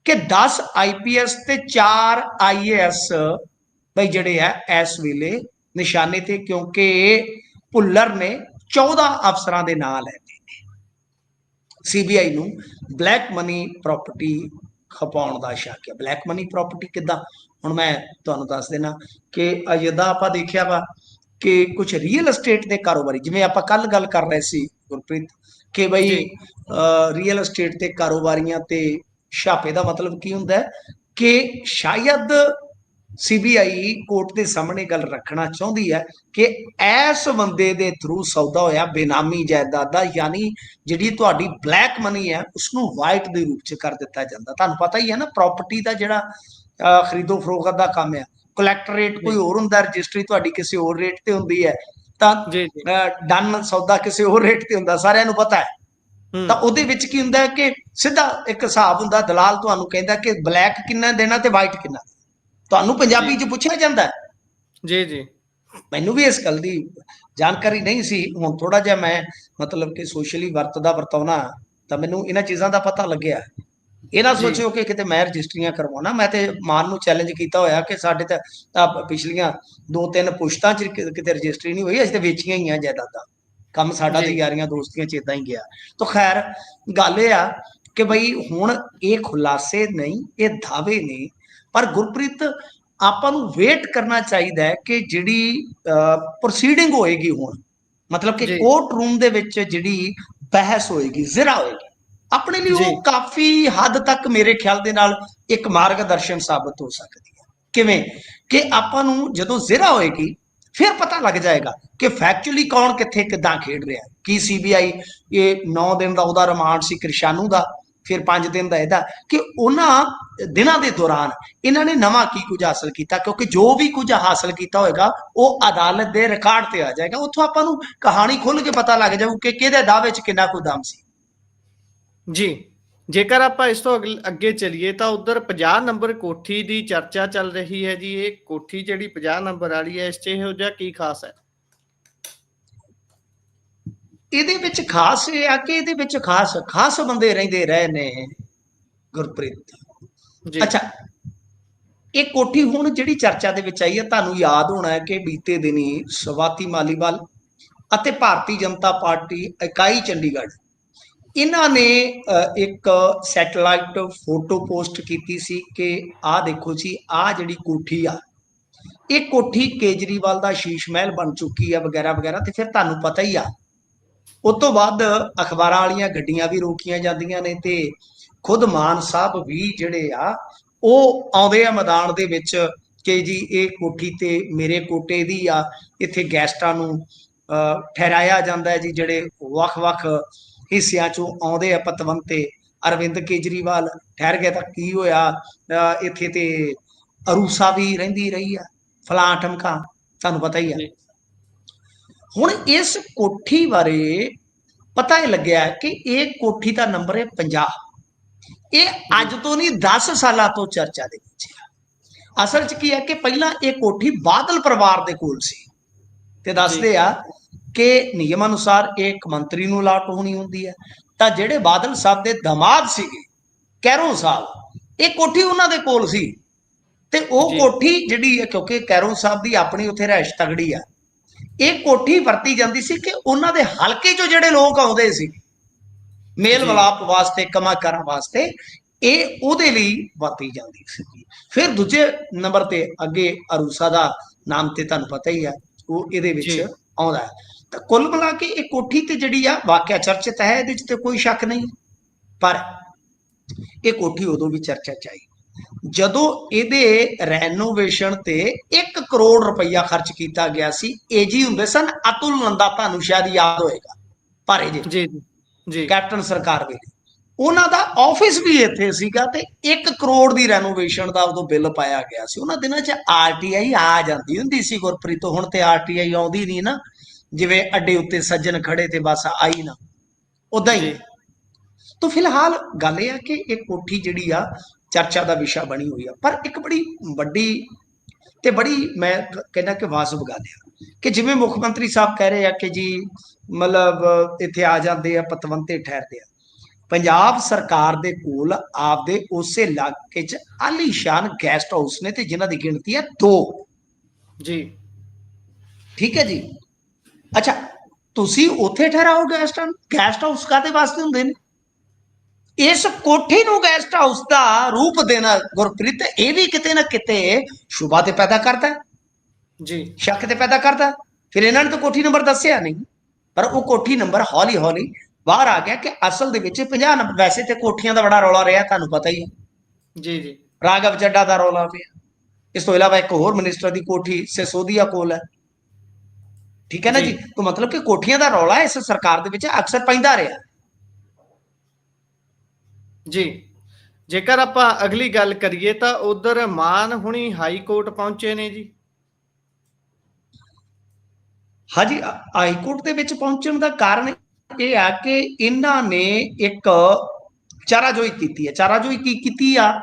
ਕਿ 10 ਆਈਪੀਐਸ ਤੇ 4 ਆਈਏਐਸ ਬਈ ਜਿਹੜੇ ਆ ਇਸ ਵੇਲੇ ਨਿਸ਼ਾਨੇ ਤੇ ਕਿਉਂਕਿ ਭੁੱਲਰ ਨੇ 14 ਅਫਸਰਾਂ ਦੇ ਨਾਂ ਲੈ ਲਏ ਨੇ ਸੀਬੀਆਈ ਨੂੰ ਬਲੈਕ ਮਨੀ ਪ੍ਰਾਪਰਟੀ ਖਪਾਉਣ ਦਾ ਸ਼ੱਕ ਹੈ। ਬਲੈਕ ਮਨੀ ਪ੍ਰਾਪਰਟੀ ਕਿੱਦਾਂ? ਹੁਣ ਮੈਂ ਤੁਹਾਨੂੰ ਦੱਸ ਦੇਣਾ ਕਿ ਅਜਿਹਾ ਆਪਾਂ ਦੇਖਿਆ ਵਾ ਕਿ ਕੁਝ ਰੀਅਲ ਅਸਟੇਟ ਦੇ ਕਾਰੋਬਾਰੀ ਜਿਵੇਂ ਆਪਾਂ ਕੱਲ ਗੱਲ ਕਰ ਰਹੇ ਸੀ ਗੁਰਪ੍ਰੀਤ ਕਿ ਬਈ। ਰੀਅਲ ਅਸਟੇਟ ਦੇ ਕਾਰੋਬਾਰੀਆਂ ਤੇ ਛਾਪੇ ਦਾ ਮਤਲਬ ਕੀ ਹੁੰਦਾ ਹੈ? ਕਿ ਸ਼ਾਇਦ ਸੀਬੀਆਈ ਕੋਰਟ ਦੇ ਸਾਹਮਣੇ ਗੱਲ ਰੱਖਣਾ ਚਾਹੁੰਦੀ ਹੈ ਕਿ ਐਸ ਬੰਦੇ ਦੇ ਥਰੂ ਸੌਦਾ ਹੋਇਆ ਬੇਨਾਮੀ ਜਾਇਦਾਦ ਦਾ ਯਾਨੀ ਜਿਹੜੀ ਤੁਹਾਡੀ ਬਲੈਕ ਮਨੀ ਹੈ ਉਸ ਨੂੰ ਵਾਈਟ ਦੇ ਰੂਪ ਚ ਕਰ ਦਿੱਤਾ ਜਾਂਦਾ। ਤੁਹਾਨੂੰ ਪਤਾ ਹੀ ਹੈ ਨਾ ਪ੍ਰਾਪਰਟੀ ਦਾ ਜਿਹੜਾ ਖਰੀਦੋ ਫਰੋਖਤ ਦਾ ਕੰਮ ਹੈ। ਕਲੈਕਟਰ ਰੇਟ ਕੋਈ। ਹੋਰ ਹੁੰਦਾ ਰਜਿਸਟਰੀ ਤੁਹਾਡੀ ਕਿਸੇ ਹੋਰ ਰੇਟ ਤੇ ਹੁੰਦੀ ਹੈ ਤਾਂ ਡਨ ਸੌਦਾ ਕਿਸੇ ਹੋਰ ਰੇਟ ਤੇ ਹੁੰਦਾ ਸਾਰਿਆਂ ਨੂੰ ਪਤਾ ਹੈ। ਤਾਂ ਉਹਦੇ ਵਿੱਚ ਕੀ ਹੁੰਦਾ ਕਿ ਸਿੱਧਾ ਇੱਕ ਹਿਸਾਬ ਹੁੰਦਾ ਦਲਾਲ ਤੁਹਾਨੂੰ ਕਹਿੰਦਾ ਕਿ ਬਲੈਕ ਕਿੰਨਾ ਦੇਣਾ ਤੇ ਵਾਈਟ ਕਿੰਨਾ। ਤੁਹਾਨੂੰ ਪੰਜਾਬੀ ਚ ਪੁੱਛਿਆ ਜਾਂਦਾ ਜੀ ਜੀ। ਮੈਨੂੰ ਵੀ ਇਸ ਗੱਲ ਦੀ ਜਾਣਕਾਰੀ ਨਹੀਂ ਸੀ। ਹੁਣ ਥੋੜਾ ਜਿਹਾ ਮੈਂ ਮਤਲਬ ਕਿ ਸੋਸ਼ਲੀ ਵਰਤਦਾ ਵਰਤਾਉਣਾ ਤਾਂ ਮੈਨੂੰ ਇਹਨਾਂ ਚੀਜ਼ਾਂ ਦਾ ਪਤਾ ਲੱਗਿਆ। ਇਹ ਨਾ। ਸੋਚਿਓ ਕਿ ਕਿਤੇ ਮੈਂ ਰਜਿਸਟਰੀਆਂ ਕਰਵਾਉਣਾ। ਮੈਂ ਤੇ ਮਾਨ ਨੂੰ ਚੈਲੰਜ ਕੀਤਾ ਹੋਇਆ ਕਿ ਸਾਡੇ ਤਾਂ ਪਿਛਲੀਆਂ ਦੋ ਤਿੰਨ ਪੁਸ਼ਤਾਂ ਚ ਕਿਤੇ ਰਜਿਸਟਰੀ ਨਹੀਂ ਹੋਈ ਅਸੀਂ ਤੇ ਵੇਚੀਆਂ ਹੀ ਆ ਜਾਇਦਾਦਾਂ। ਕੰਮ ਸਾਡਾ ਤੇ। ਯਾਰੀਆਂ ਦੋਸਤੀਆਂ ਚ ਇਦਾਂ ਹੀ ਗਿਆ। ਤਾਂ ਖੈਰ ਗੱਲ ਇਹ ਆ ਕਿ ਬਈ ਹੁਣ ਇਹ ਖੁਲਾਸੇ ਨਹੀਂ ਇਹ ਦਾਅਵੇ ਨੇ ਪਰ ਗੁਰਪ੍ਰੀਤ ਆਪਾਂ ਨੂੰ ਵੇਟ ਕਰਨਾ ਚਾਹੀਦਾ ਹੈ ਕਿ ਜਿਹੜੀ ਪ੍ਰੋਸੀਡਿੰਗ ਹੋਏਗੀ ਹੁਣ ਮਤਲਬ ਕਿ। ਕੋਰਟ ਰੂਮ ਦੇ ਵਿੱਚ ਜਿਹੜੀ ਬਹਿਸ ਹੋਏਗੀ ਜ਼ਿਰਾ ਹੋਏਗੀ ਆਪਣੇ ਲਈ। ਉਹ ਕਾਫੀ ਹੱਦ ਤੱਕ ਮੇਰੇ ਖਿਆਲ ਦੇ ਨਾਲ ਇੱਕ ਮਾਰਗਦਰਸ਼ਨ ਸਾਬਤ ਹੋ ਸਕਦੀ ਹੈ ਕਿਵੇਂ ਕਿ ਆਪਾਂ ਨੂੰ ਜਦੋਂ ਜ਼ਿਰਾ ਹੋਏਗੀ ਫਿਰ ਪਤਾ ਲੱਗ ਜਾਏਗਾ ਕਿ ਫੈਕਚੁਅਲੀ ਕੌਣ ਕਿੱਥੇ ਕਿੱਦਾਂ ਖੇਡ ਰਿਹਾ ਹੈ ਕੀ ਸੀਬੀਆਈ ਇਹ 9 ਦਿਨ ਦਾ ਉਹਦਾ ਰਿਮਾਂਡ ਸੀ ਕ੍ਰਿਸ਼ਾਨੂ ਦਾ ਫਿਰ 5 ਦਿਨ ਦਾ ਇਹਦਾ, ਕਿ ਉਹਨਾਂ ਦਿਨਾਂ ਦੇ ਦੌਰਾਨ ਇਹਨਾਂ ਨੇ ਨਵਾਂ ਕੀ ਕੁਝ ਹਾਸਲ ਕੀਤਾ? ਕਿਉਂਕਿ ਜੋ ਵੀ ਕੁਝ ਹਾਸਲ ਕੀਤਾ ਹੋਏਗਾ, ਉਹ ਅਦਾਲਤ ਦੇ ਰਿਕਾਰਡ ਤੇ ਆ ਜਾਏਗਾ। ਉੱਥੋਂ ਆਪਾਂ ਨੂੰ ਕਹਾਣੀ ਖੁੱਲ ਕੇ ਪਤਾ ਲੱਗ ਜਾਊ ਕਿ ਕਿਹਦੇ ਦਾਅਵੇ 'ਚ ਕਿੰਨਾ ਕੁ ਦਮ ਸੀ। ਜੀ, ਜੇਕਰ ਆਪਾਂ ਇਸ ਤੋਂ ਅਗਲ- ਅੱਗੇ ਚਲੀਏ, ਤਾਂ ਉਧਰ 50 ਨੰਬਰ ਕੋਠੀ ਦੀ ਚਰਚਾ ਚੱਲ ਰਹੀ ਹੈ ਜੀ। ਇਹ ਕੋਠੀ ਜਿਹੜੀ 50 ਨੰਬਰ ਵਾਲੀ ਹੈ, ਇਸ 'ਚ ਇਹੋ ਜਿਹਾ ਕੀ ਖਾਸ ਹੈ? ਇਹਦੇ ਵਿੱਚ ਖਾਸ ਇਹ ਆ ਕਿ ਇਹਦੇ ਵਿੱਚ ਖਾਸ ਖਾਸ ਬੰਦੇ ਰਹਿੰਦੇ ਰਹੇ ਨੇ ਗੁਰਪ੍ਰੀਤ। ਜੀ। ਅੱਛਾ ਇਹ ਕੋਠੀ ਹੁਣ ਜਿਹੜੀ ਚਰਚਾ ਦੇ ਵਿੱਚ ਆਈ ਹੈ ਤੁਹਾਨੂੰ ਯਾਦ ਹੋਣਾ ਹੈ ਕਿ ਬੀਤੇ ਦਿਨੀ ਸਵਾਤੀ ਮਾਲੀਵਾਲ ਅਤੇ ਭਾਰਤੀ ਜਨਤਾ ਪਾਰਟੀ ਇਕਾਈ ਚੰਡੀਗੜ੍ਹ ਇਹਨਾਂ ਨੇ ਇੱਕ ਸੈਟੇਲਾਈਟ ਫੋਟੋ ਪੋਸਟ ਕੀਤੀ ਸੀ ਕਿ ਆਹ ਦੇਖੋ ਜੀ ਆਹ ਜਿਹੜੀ ਕੋਠੀ ਆ ਇਹ ਕੋਠੀ ਕੇਜਰੀਵਾਲ ਦਾ ਸ਼ੀਸ਼ ਮਹਿਲ ਬਣ ਚੁੱਕੀ ਆ ਵਗੈਰਾ ਵਗੈਰਾ ਤੇ ਫਿਰ ਤੁਹਾਨੂੰ ਪਤਾ ਹੀ ਆ ਉਸ ਤੋਂ ਬਾਅਦ ਅਖਬਾਰਾਂ ਵਾਲੀਆਂ ਗੱਡੀਆਂ ਵੀ ਰੋਕੀਆਂ ਜਾਂਦੀਆਂ ਨੇ ਤੇ ਖੁਦ ਮਾਨ ਸਾਹਿਬ ਵੀ ਜਿਹੜੇ ਆ ਉਹ ਆਉਂਦੇ ਆ ਮੈਦਾਨ ਦੇ ਵਿੱਚ ਕਿ ਜੀ ਇਹ ਕੋਠੀ ਤੇ ਮੇਰੇ ਕੋਟੇ ਦੀ ਆ ਇੱਥੇ ਗੈਸਟਾਂ ਨੂੰ ਅਹ, ਠਹਿਰਾਇਆ ਜਾਂਦਾ ਹੈ ਜੀ ਜਿਹੜੇ ਵੱਖ-ਵੱਖ ਹਿੱਸਿਆਂ ਚੋਂ ਆਉਂਦੇ ਆ ਪਤਵੰਤ ਤੇ ਅਰਵਿੰਦ ਕੇਜਰੀਵਾਲ ਠਹਿਰ ਗਏ ਤਾਂ ਕੀ ਹੋਇਆ ਅਹ, ਇੱਥੇ ਤੇ ਅਰੂਸਾ ਵੀ ਰਹਿੰਦੀ ਰਹੀ ਆ ਫਲਾਂ ਟਮਕਾ ਤੁਹਾਨੂੰ ਪਤਾ ਹੀ ਆ। ਹੁਣ ਇਸ ਕੋਠੀ ਬਾਰੇ ਪਤਾ ਇਹ ਲੱਗਿਆ ਕਿ ਇਹ ਕੋਠੀ ਦਾ ਨੰਬਰ ਹੈ 50 ਇਹ ਅੱਜ ਤੋਂ ਨਹੀਂ 10 ਸਾਲਾਂ ਤੋਂ ਚਰਚਾ ਦੇ ਵਿੱਚ ਹੈ ਅਸਲ 'ਚ ਕੀ ਹੈ ਕਿ ਪਹਿਲਾਂ ਇਹ ਕੋਠੀ ਬਾਦਲ ਪਰਿਵਾਰ ਦੇ ਕੋਲ ਸੀ ਤੇ ਦੱਸਦੇ ਆ ਕਿ ਨਿਯਮ ਅਨੁਸਾਰ ਇਹ ਇੱਕ ਮੰਤਰੀ ਨੂੰ ਅਲਾਟ ਹੋਣੀ ਹੁੰਦੀ ਹੈ। ਤਾਂ ਜਿਹੜੇ ਬਾਦਲ ਸਾਹਿਬ ਦੇ ਦਮਾਦ ਸੀਗੇ ਕੈਰੋਂ ਸਾਹਿਬ ਇਹ ਕੋਠੀ ਉਹਨਾਂ ਦੇ ਕੋਲ ਸੀ। ਤੇ ਉਹ। ਕੋਠੀ ਜਿਹੜੀ ਹੈ ਕਿਉਂਕਿ ਕੈਰੋਂ ਸਾਹਿਬ ਦੀ ਆਪਣੀ ਉੱਥੇ ਰਹਿਸ਼ ਤਗੜੀ ਆ ਇਹ ਕੋਠੀ ਵਰਤੀ ਜਾਂਦੀ ਸੀ ਕਿ ਉਹਨਾਂ ਦੇ ਹਲਕੇ 'ਚੋਂ ਜਿਹੜੇ ਲੋਕ ਆਉਂਦੇ ਸੀ ਮੇਲ। ਮਿਲਾਪ ਵਾਸਤੇ ਕਮਾ ਕਰਨ ਵਾਸਤੇ ਇਹ ਉਹਦੇ ਲਈ ਵਰਤੀ ਜਾਂਦੀ ਸੀ ਫਿਰ ਦੂਜੇ ਨੰਬਰ ਤੇ ਅੱਗੇ ਅਰੂਸਾ ਦਾ ਨਾਮ ਤੇ ਤੁਹਾਨੂੰ ਪਤਾ ਹੀ ਆ ਉਹ ਇਹਦੇ ਵਿੱਚ। ਆਉਂਦਾ ਹੈ ਤਾਂ ਕੁੱਲ ਮਿਲਾ ਕੇ ਇਹ ਕੋਠੀ ਤੇ ਜਿਹੜੀ ਆ ਵਾਕਿਆ ਚਰਚਿਤ ਹੈ ਇਹਦੇ 'ਚ ਤੇ ਕੋਈ ਸ਼ੱਕ ਨਹੀਂ ਪਰ ਇਹ ਕੋਠੀ ਉਦੋਂ ਵੀ ਚਰਚਾ ਚ ਆਈ ਜਦੋਂ ਇਹਦੇ ਰੈਨੋਵੇਸ਼ਨ ਤੇ 1 ਕਰੋੜ ਰੁਪਈਆ ਖਰਚ ਕੀਤਾ ਗਿਆ ਸੀ ਏਜੀ ਹੁੰਦੇ ਸਨ ਅਤੁਲ ਨੰਦਾ ਤੁਹਾਨੂੰ ਸ਼ਾਇਦ ਯਾਦ ਹੋਏਗਾ ਭਾਰੇ ਜੀ ਜੀ ਜੀ। ਕੈਪਟਨ ਸਰਕਾਰ ਵੇਲੇ ਉਹਨਾਂ ਦਾ ਆਫਿਸ ਵੀ ਇੱਥੇ ਸੀਗਾ ਤੇ 1 ਕਰੋੜ ਦੀ ਰੈਨੋਵੇਸ਼ਨ ਦਾ ਉਦੋਂ ਬਿੱਲ ਪਾਇਆ ਗਿਆ ਸੀ। ਉਹਨਾਂ ਦਿਨਾਂ 'ਚ ਆਰਟੀਆਈ ਆ ਜਾਂਦੀ ਹੁੰਦੀ ਸੀ ਗੁਰਪ੍ਰੀਤ ਹੁਣ ਤੇ ਆਰਟੀਆਈ ਆਉਂਦੀ ਨਹੀਂ ਨਾ। ਜਿਵੇਂ ਅੱਡੇ ਉੱਤੇ ਸੱਜਣ ਖੜੇ ਤੇ ਬਸ ਆਈ ਨਾ ਉਦਾਂ ਹੀ। ਤਾਂ ਫਿਲਹਾਲ ਗੱਲ ਇਹ ਆ ਕਿ ਇਹ ਕੋਠੀ ਜਿਹੜੀ ਆ ਚਰਚਾ ਦਾ ਵਿਸ਼ਾ ਬਣੀ ਹੋਈ ਆ। ਪਰ ਇੱਕ ਬੜੀ ਵੱਡੀ ਤੇ ਬੜੀ ਮੈਂ ਕਹਿੰਦਾ ਕਿ ਵਾਜਬ ਗੱਲ ਆ ਕਿ ਜਿਵੇਂ ਮੁੱਖ ਮੰਤਰੀ ਸਾਹਿਬ ਕਹਿ ਰਹੇ ਆ ਕਿ ਜੀ ਮਤਲਬ ਇੱਥੇ ਆ ਜਾਂਦੇ ਆ ਪਤਵੰਤੇ ਠਹਿਰਦੇ ਆ। ਪੰਜਾਬ ਸਰਕਾਰ ਦੇ ਕੋਲ ਆਪਦੇ ਉਸੇ ਇਲਾਕੇ 'ਚ ਆਲੀਸ਼ਾਨ ਗੈਸਟ ਹਾਊਸ ਨੇ ਤੇ ਜਿਨ੍ਹਾਂ ਦੀ ਗਿਣਤੀ ਹੈ 2 ਜੀ। ਠੀਕ ਹੈ ਜੀ? ਅੱਛਾ ਤੁਸੀਂ ਉੱਥੇ ਠਹਿਰਾਓ ਗੈਸਟ ਗੈਸਟ ਹਾਊਸ ਕਾਦੇ ਵਾਸਤੇ ਹੁੰਦੇ ਨੇ? ਇਸ ਕੋਠੀ ਨੂੰ ਗੈਸਟ ਹਾਊਸ ਦਾ ਰੂਪ ਦੇਣਾ ਗੁਰਪ੍ਰੀਤ ਇਹ ਵੀ ਕਿਤੇ ਨਾ ਕਿਤੇ ਸ਼ੁਭਾ ਤੇ ਪੈਦਾ ਕਰਦਾ ਜੀ। ਸ਼ੱਕ ਤੇ ਪੈਦਾ ਕਰਦਾ। ਫਿਰ ਇਹਨਾਂ ਨੇ ਤਾਂ ਕੋਠੀ ਨੰਬਰ ਦੱਸਿਆ ਨਹੀਂ। ਪਰ ਉਹ ਕੋਠੀ ਨੰਬਰ ਹੌਲੀ ਹੌਲੀ ਬਾਹਰ ਆ ਗਿਆ ਕਿ ਅਸਲ ਦੇ ਵਿੱਚ 50 ਨੰਬਰ ਵੈਸੇ ਤੇ ਕੋਠੀਆਂ ਦਾ ਬੜਾ ਰੌਲਾ ਰਿਹਾ ਤੁਹਾਨੂੰ ਪਤਾ ਹੀ ਹੈ। ਜੀ ਜੀ। ਰਾਘਵ ਚੱਡਾ ਦਾ ਰੌਲਾ ਪਿਆ ਇਸ ਤੋਂ ਇਲਾਵਾ ਇੱਕ ਹੋਰ ਮਿਨਿਸਟਰ ਦੀ ਕੋਠੀ ਸਿਸੋਦੀਆ ਕੋਲ ਹੈ। ਠੀਕ ਹੈ ਨਾ। ਜੀ? ਤਾਂ ਮਤਲਬ ਕਿ ਕੋਠੀਆਂ ਦਾ ਰੌਲਾ ਇਸ ਸਰਕਾਰ ਦੇ ਵਿੱਚ ਅਕਸਰ ਪੈਂਦਾ ਰਿਹਾ। ਜੀ। ਜੇਕਰ ਆਪਾਂ ਅਗਲੀ ਗੱਲ ਕਰੀਏ ਤਾਂ ਉਧਰ ਮਾਨ ਹੁਣੀ ਹਾਈ ਕੋਰਟ ਪਹੁੰਚੇ ਨੇ ਜੀ। ਹਾਂਜੀ ਹਾਈ ਕੋਰਟ ਦੇ ਵਿੱਚ ਪਹੁੰਚਣ ਦਾ ਕਾਰਨ ਇਹ ਆ ਕਿ ਇਹਨਾਂ ਨੇ ਇੱਕ ਚਾਰਾਜੋਈ ਕੀਤੀ ਹੈ। ਚਾਰਾਜੋਈ ਕੀ ਕੀਤੀ ਆ?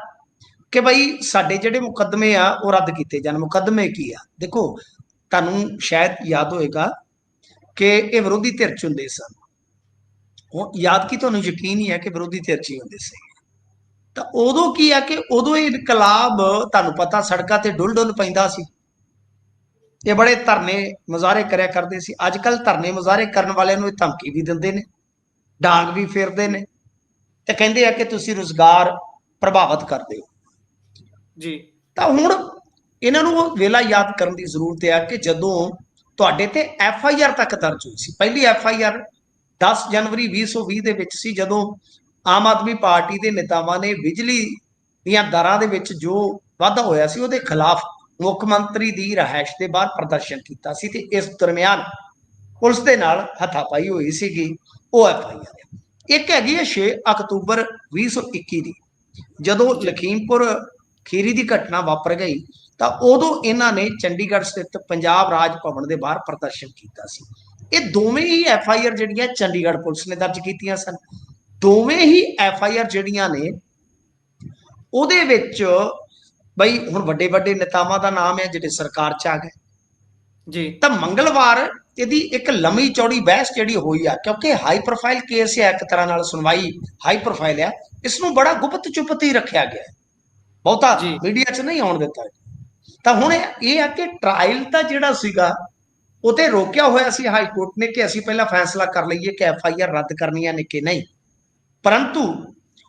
ਕਿ ਭਾਈ ਸਾਡੇ ਜਿਹੜੇ ਮੁਕੱਦਮੇ ਆ, ਉਹ ਰੱਦ ਕੀਤੇ ਜਾਣ। ਮੁਕੱਦਮੇ ਕੀ ਆ? ਦੇਖੋ, ਤੁਹਾਨੂੰ ਸ਼ਾਇਦ ਯਾਦ ਹੋਏਗਾ ਕਿ ਇਹ ਵਿਰੋਧੀ ਧਿਰ ਚ ਹੁੰਦੇ ਸਨ। ਉਹ ਯਾਦ ਕੀ ਤੁਹਾਨੂੰ ਯਕੀਨ ਹੀ ਹੈ ਕਿ ਵਿਰੋਧੀ ਧਿਰ ਚ ਹੁੰਦੇ ਸੀ ਤਾਂ ਉਦੋਂ ਕੀ ਆ ਕਿ ਉਦੋਂ ਇਹ ਇਨਕਲਾਬ ਤੁਹਾਨੂੰ ਪਤਾ ਸੜਕਾਂ ਤੇ ਡੁੱਲ ਡੁੱਲ ਪੈਂਦਾ ਸੀ। ਇਹ ਬੜੇ ਧਰਨੇ ਮੁਜ਼ਾਹਰੇ ਕਰਿਆ ਕਰਦੇ ਸੀ। ਅੱਜ ਕੱਲ ਧਰਨੇ ਮੁਜ਼ਾਹਰੇ ਕਰਨ ਵਾਲਿਆਂ ਨੂੰ ਇਹ ਧਮਕੀ ਵੀ ਦਿੰਦੇ ਨੇ ਡਾਂਗ ਵੀ ਫੇਰਦੇ ਨੇ। ਤੇ ਕਹਿੰਦੇ ਆ ਕਿ ਤੁਸੀਂ ਰੋਜ਼ਗਾਰ ਪ੍ਰਭਾਵਿਤ ਕਰਦੇ ਹੋ। ਜੀ। ਤਾਂ ਹੁਣ ਇਹਨਾਂ ਨੂੰ ਉਹ ਵੇਲਾ ਯਾਦ ਕਰਨ ਦੀ ਜ਼ਰੂਰਤ ਹੈ ਕਿ ਜਦੋਂ ਤੁਹਾਡੇ ਤੇ ਐਫ ਆਈ ਆਰ ਤੱਕ ਦਰਜ ਹੋਈ ਸੀ। ਪਹਿਲੀ ਐਫ ਆਈ ਆਰ 10 ਜਨਵਰੀ 2020 ਦੇ ਵਿੱਚ ਸੀ, ਜਦੋਂ ਆਮ ਆਦਮੀ ਪਾਰਟੀ ਦੇ ਨੇਤਾਵਾਂ ਨੇ ਬਿਜਲੀ ਦੀਆਂ ਦਰਾਂ ਦੇ ਵਿੱਚ ਜੋ ਵਾਧਾ ਹੋਇਆ ਸੀ, ਉਹਦੇ ਖਿਲਾਫ ਮੁੱਖ ਮੰਤਰੀ ਦੀ ਰਹਿائش ਦੇ ਬਾਹਰ ਪ੍ਰਦਰਸ਼ਨ ਕੀਤਾ ਸੀ ਤੇ ਇਸ ਦਰਮਿਆਨ ਪੁਲਿਸ ਦੇ ਨਾਲ ਹੱਥਾਪਾਈ ਹੋਈ ਸੀਗੀ, ਉਹ ਐਫਆਈਆਰ ਇੱਕ ਹੈਗੀ ਹੈ 6 ਅਕਤੂਬਰ 2021 ਦੀ, ਜਦੋਂ ਲਖੀਮਪੁਰ ਖੀਰੀ ਦੀ ਘਟਨਾ ਵਾਪਰ ਗਈ, ਤਾਂ ਉਦੋਂ ਇਹਨਾਂ ਨੇ ਚੰਡੀਗੜ੍ਹ ਸਥਿਤ ਪੰਜਾਬ ਰਾਜ ਭਵਨ ਦੇ ਬਾਹਰ ਪ੍ਰਦਰਸ਼ਨ ਕੀਤਾ ਸੀ। ਇਹ ਦੋਵੇਂ ਹੀ ਐਫ ਆਈ ਆਰ ਜਿਹੜੀਆਂ ਚੰਡੀਗੜ੍ਹ ਪੁਲਿਸ ਨੇ ਦਰਜ ਕੀਤੀਆਂ ਸਨ ਦੋਵੇਂ ਹੀ ਐਫ ਆਈ ਆਰ ਜਿਹੜੀਆਂ ਨੇ ਉਹਦੇ ਵਿੱਚ ਬਈ ਹੁਣ ਵੱਡੇ ਵੱਡੇ ਨੇਤਾਵਾਂ ਦਾ ਨਾਮ ਹੈ ਜਿਹੜੇ ਸਰਕਾਰ ਚ ਆ ਗਏ ਜੀ ਤਾਂ ਮੰਗਲਵਾਰ ਇਹਦੀ ਇੱਕ ਲੰਮੀ ਚੌੜੀ ਬਹਿਸ ਜਿਹੜੀ ਹੋਈ ਆ ਕਿਉਂਕਿ ਹਾਈ ਪ੍ਰੋਫਾਈਲ ਕੇਸ ਹੈ ਇੱਕ ਤਰ੍ਹਾਂ ਨਾਲ ਸੁਣਵਾਈ ਹਾਈ ਪ੍ਰੋਫਾਈਲ ਆ ਇਸ ਨੂੰ ਬੜਾ ਗੁਪਤ ਚੁਪਤ ਹੀ ਰੱਖਿਆ ਗਿਆ। ਬਹੁਤਾ। ਮੀਡੀਆ 'ਚ ਨਹੀਂ ਆਉਣ ਦਿੱਤਾ ਤਾਂ ਹੁਣ ਇਹ ਆ ਕਿ ਟ੍ਰਾਇਲ ਤਾਂ ਜਿਹੜਾ ਸੀਗਾ ਉਹ ਰੋਕਿਆ ਹੋਇਆ ਸੀ ਹਾਈ ਕੋਰਟ ਨੇ ਕਿ ਅਸੀਂ ਪਹਿਲਾਂ ਫੈਸਲਾ ਕਰ ਲਈਏ ਕਿ ਐਫ ਆਈ ਆਰ ਰੱਦ ਕਰਨੀ ਹੈ ਕਿ ਨਹੀਂ। ਪਰੰਤੂ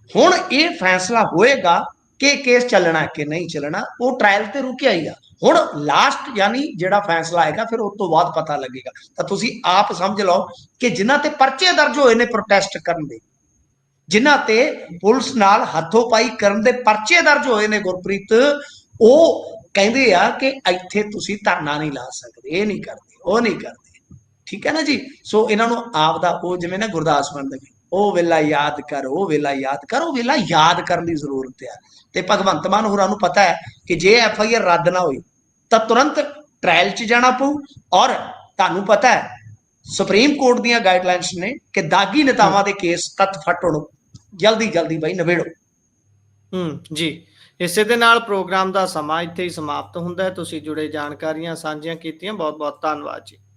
ਹੁਣ ਇਹ ਫੈਸਲਾ ਹੋਏਗਾ ਕਿ ਕੇਸ ਚੱਲਣਾ ਕਿ ਨਹੀਂ ਚੱਲਣਾ, ਉਹ ਟ੍ਰਾਇਲ ਤੇ ਰੁਕਿਆ ਹੀ ਆ। ਹੁਣ ਲਾਸਟ ਯਾਨੀ ਜਿਹੜਾ ਫੈਸਲਾ ਆਏਗਾ, ਫਿਰ ਉਸ ਤੋਂ ਬਾਅਦ ਪਤਾ ਲੱਗੇਗਾ। ਤਾਂ ਤੁਸੀਂ ਆਪ ਸਮਝ ਲਓ ਕਿ ਜਿਨ੍ਹਾਂ ਤੇ ਪਰਚੇ ਦਰਜ ਹੋਏ ਨੇ ਪ੍ਰੋਟੈਸਟ ਕਰਨ ਦੇ, ਜਿਨ੍ਹਾਂ ਤੇ ਪੁਲਿਸ ਨਾਲ ਹੱਥੋਂ ਪਾਈ ਕਰਨ ਦੇ ਪਰਚੇ ਦਰਜ ਹੋਏ ਨੇ ਗੁਰਪ੍ਰੀਤ, ਉਹ ਕਹਿੰਦੇ ਆ ਕਿ ਇੱਥੇ ਤੁਸੀਂ ਧਰਨਾ ਨਹੀਂ ਲਾ ਸਕਦੇ, ਇਹ ਨਹੀਂ ਕਰਦੇ, ਉਹ ਨਹੀਂ ਕਰਦੇ। ਠੀਕ ਹੈ ਨਾ ਜੀ? ਸੋ ਇਹਨਾਂ ਨੂੰ ਆਪ ਦਾ ਉਹ ਜਿਵੇਂ ਨਾ ਗੁਰਦਾਸ ਮਾਨ ਦਾ ਉਹ ਵੇਲਾ ਯਾਦ ਕਰ, ਉਹ ਵੇਲਾ ਯਾਦ ਕਰ, ਉਹ ਵੇਲਾ ਯਾਦ ਕਰਨ ਦੀ ਜ਼ਰੂਰਤ ਹੈ। ਤੇ ਭਗਵੰਤ ਮਾਨ ਹੋਰਾਂ ਨੂੰ ਪਤਾ ਹੈ ਕਿ ਜੇ ਐਫ ਆਈ ਆਰ ਰੱਦ ਨਾ ਹੋਈ, ਤਾਂ ਤੁਰੰਤ ਟ੍ਰਾਇਲ 'ਚ ਜਾਣਾ ਪਊ ਔਰ ਤੁਹਾਨੂੰ ਪਤਾ ਹੈ ਸੁਪਰੀਮ ਕੋਰਟ ਦੀਆਂ ਗਾਈਡਲਾਈਨਸ ਨੇ ਕਿ ਦਾਗੀ ਨੇਤਾਵਾਂ ਦੇ ਕੇਸ ਤੱਤ ਫਟਣ ਜਲਦੀ ਜਲਦੀ ਬਈ, ਨਿਬੇੜੋ। ਹੂੰ, ਜੀ। ਇਸੇ ਦੇ ਨਾਲ ਪ੍ਰੋਗਰਾਮ ਦਾ ਸਮਾਂ ਇੱਥੇ ਹੀ ਸਮਾਪਤ ਹੁੰਦਾ ਹੈ। ਤੁਸੀਂ ਜੁੜੇ ਜਾਣਕਾਰੀਆਂ ਸਾਂਝੀਆਂ ਕੀਤੀਆਂ। ਬਹੁਤ ਬਹੁਤ ਧੰਨਵਾਦ ਜੀ।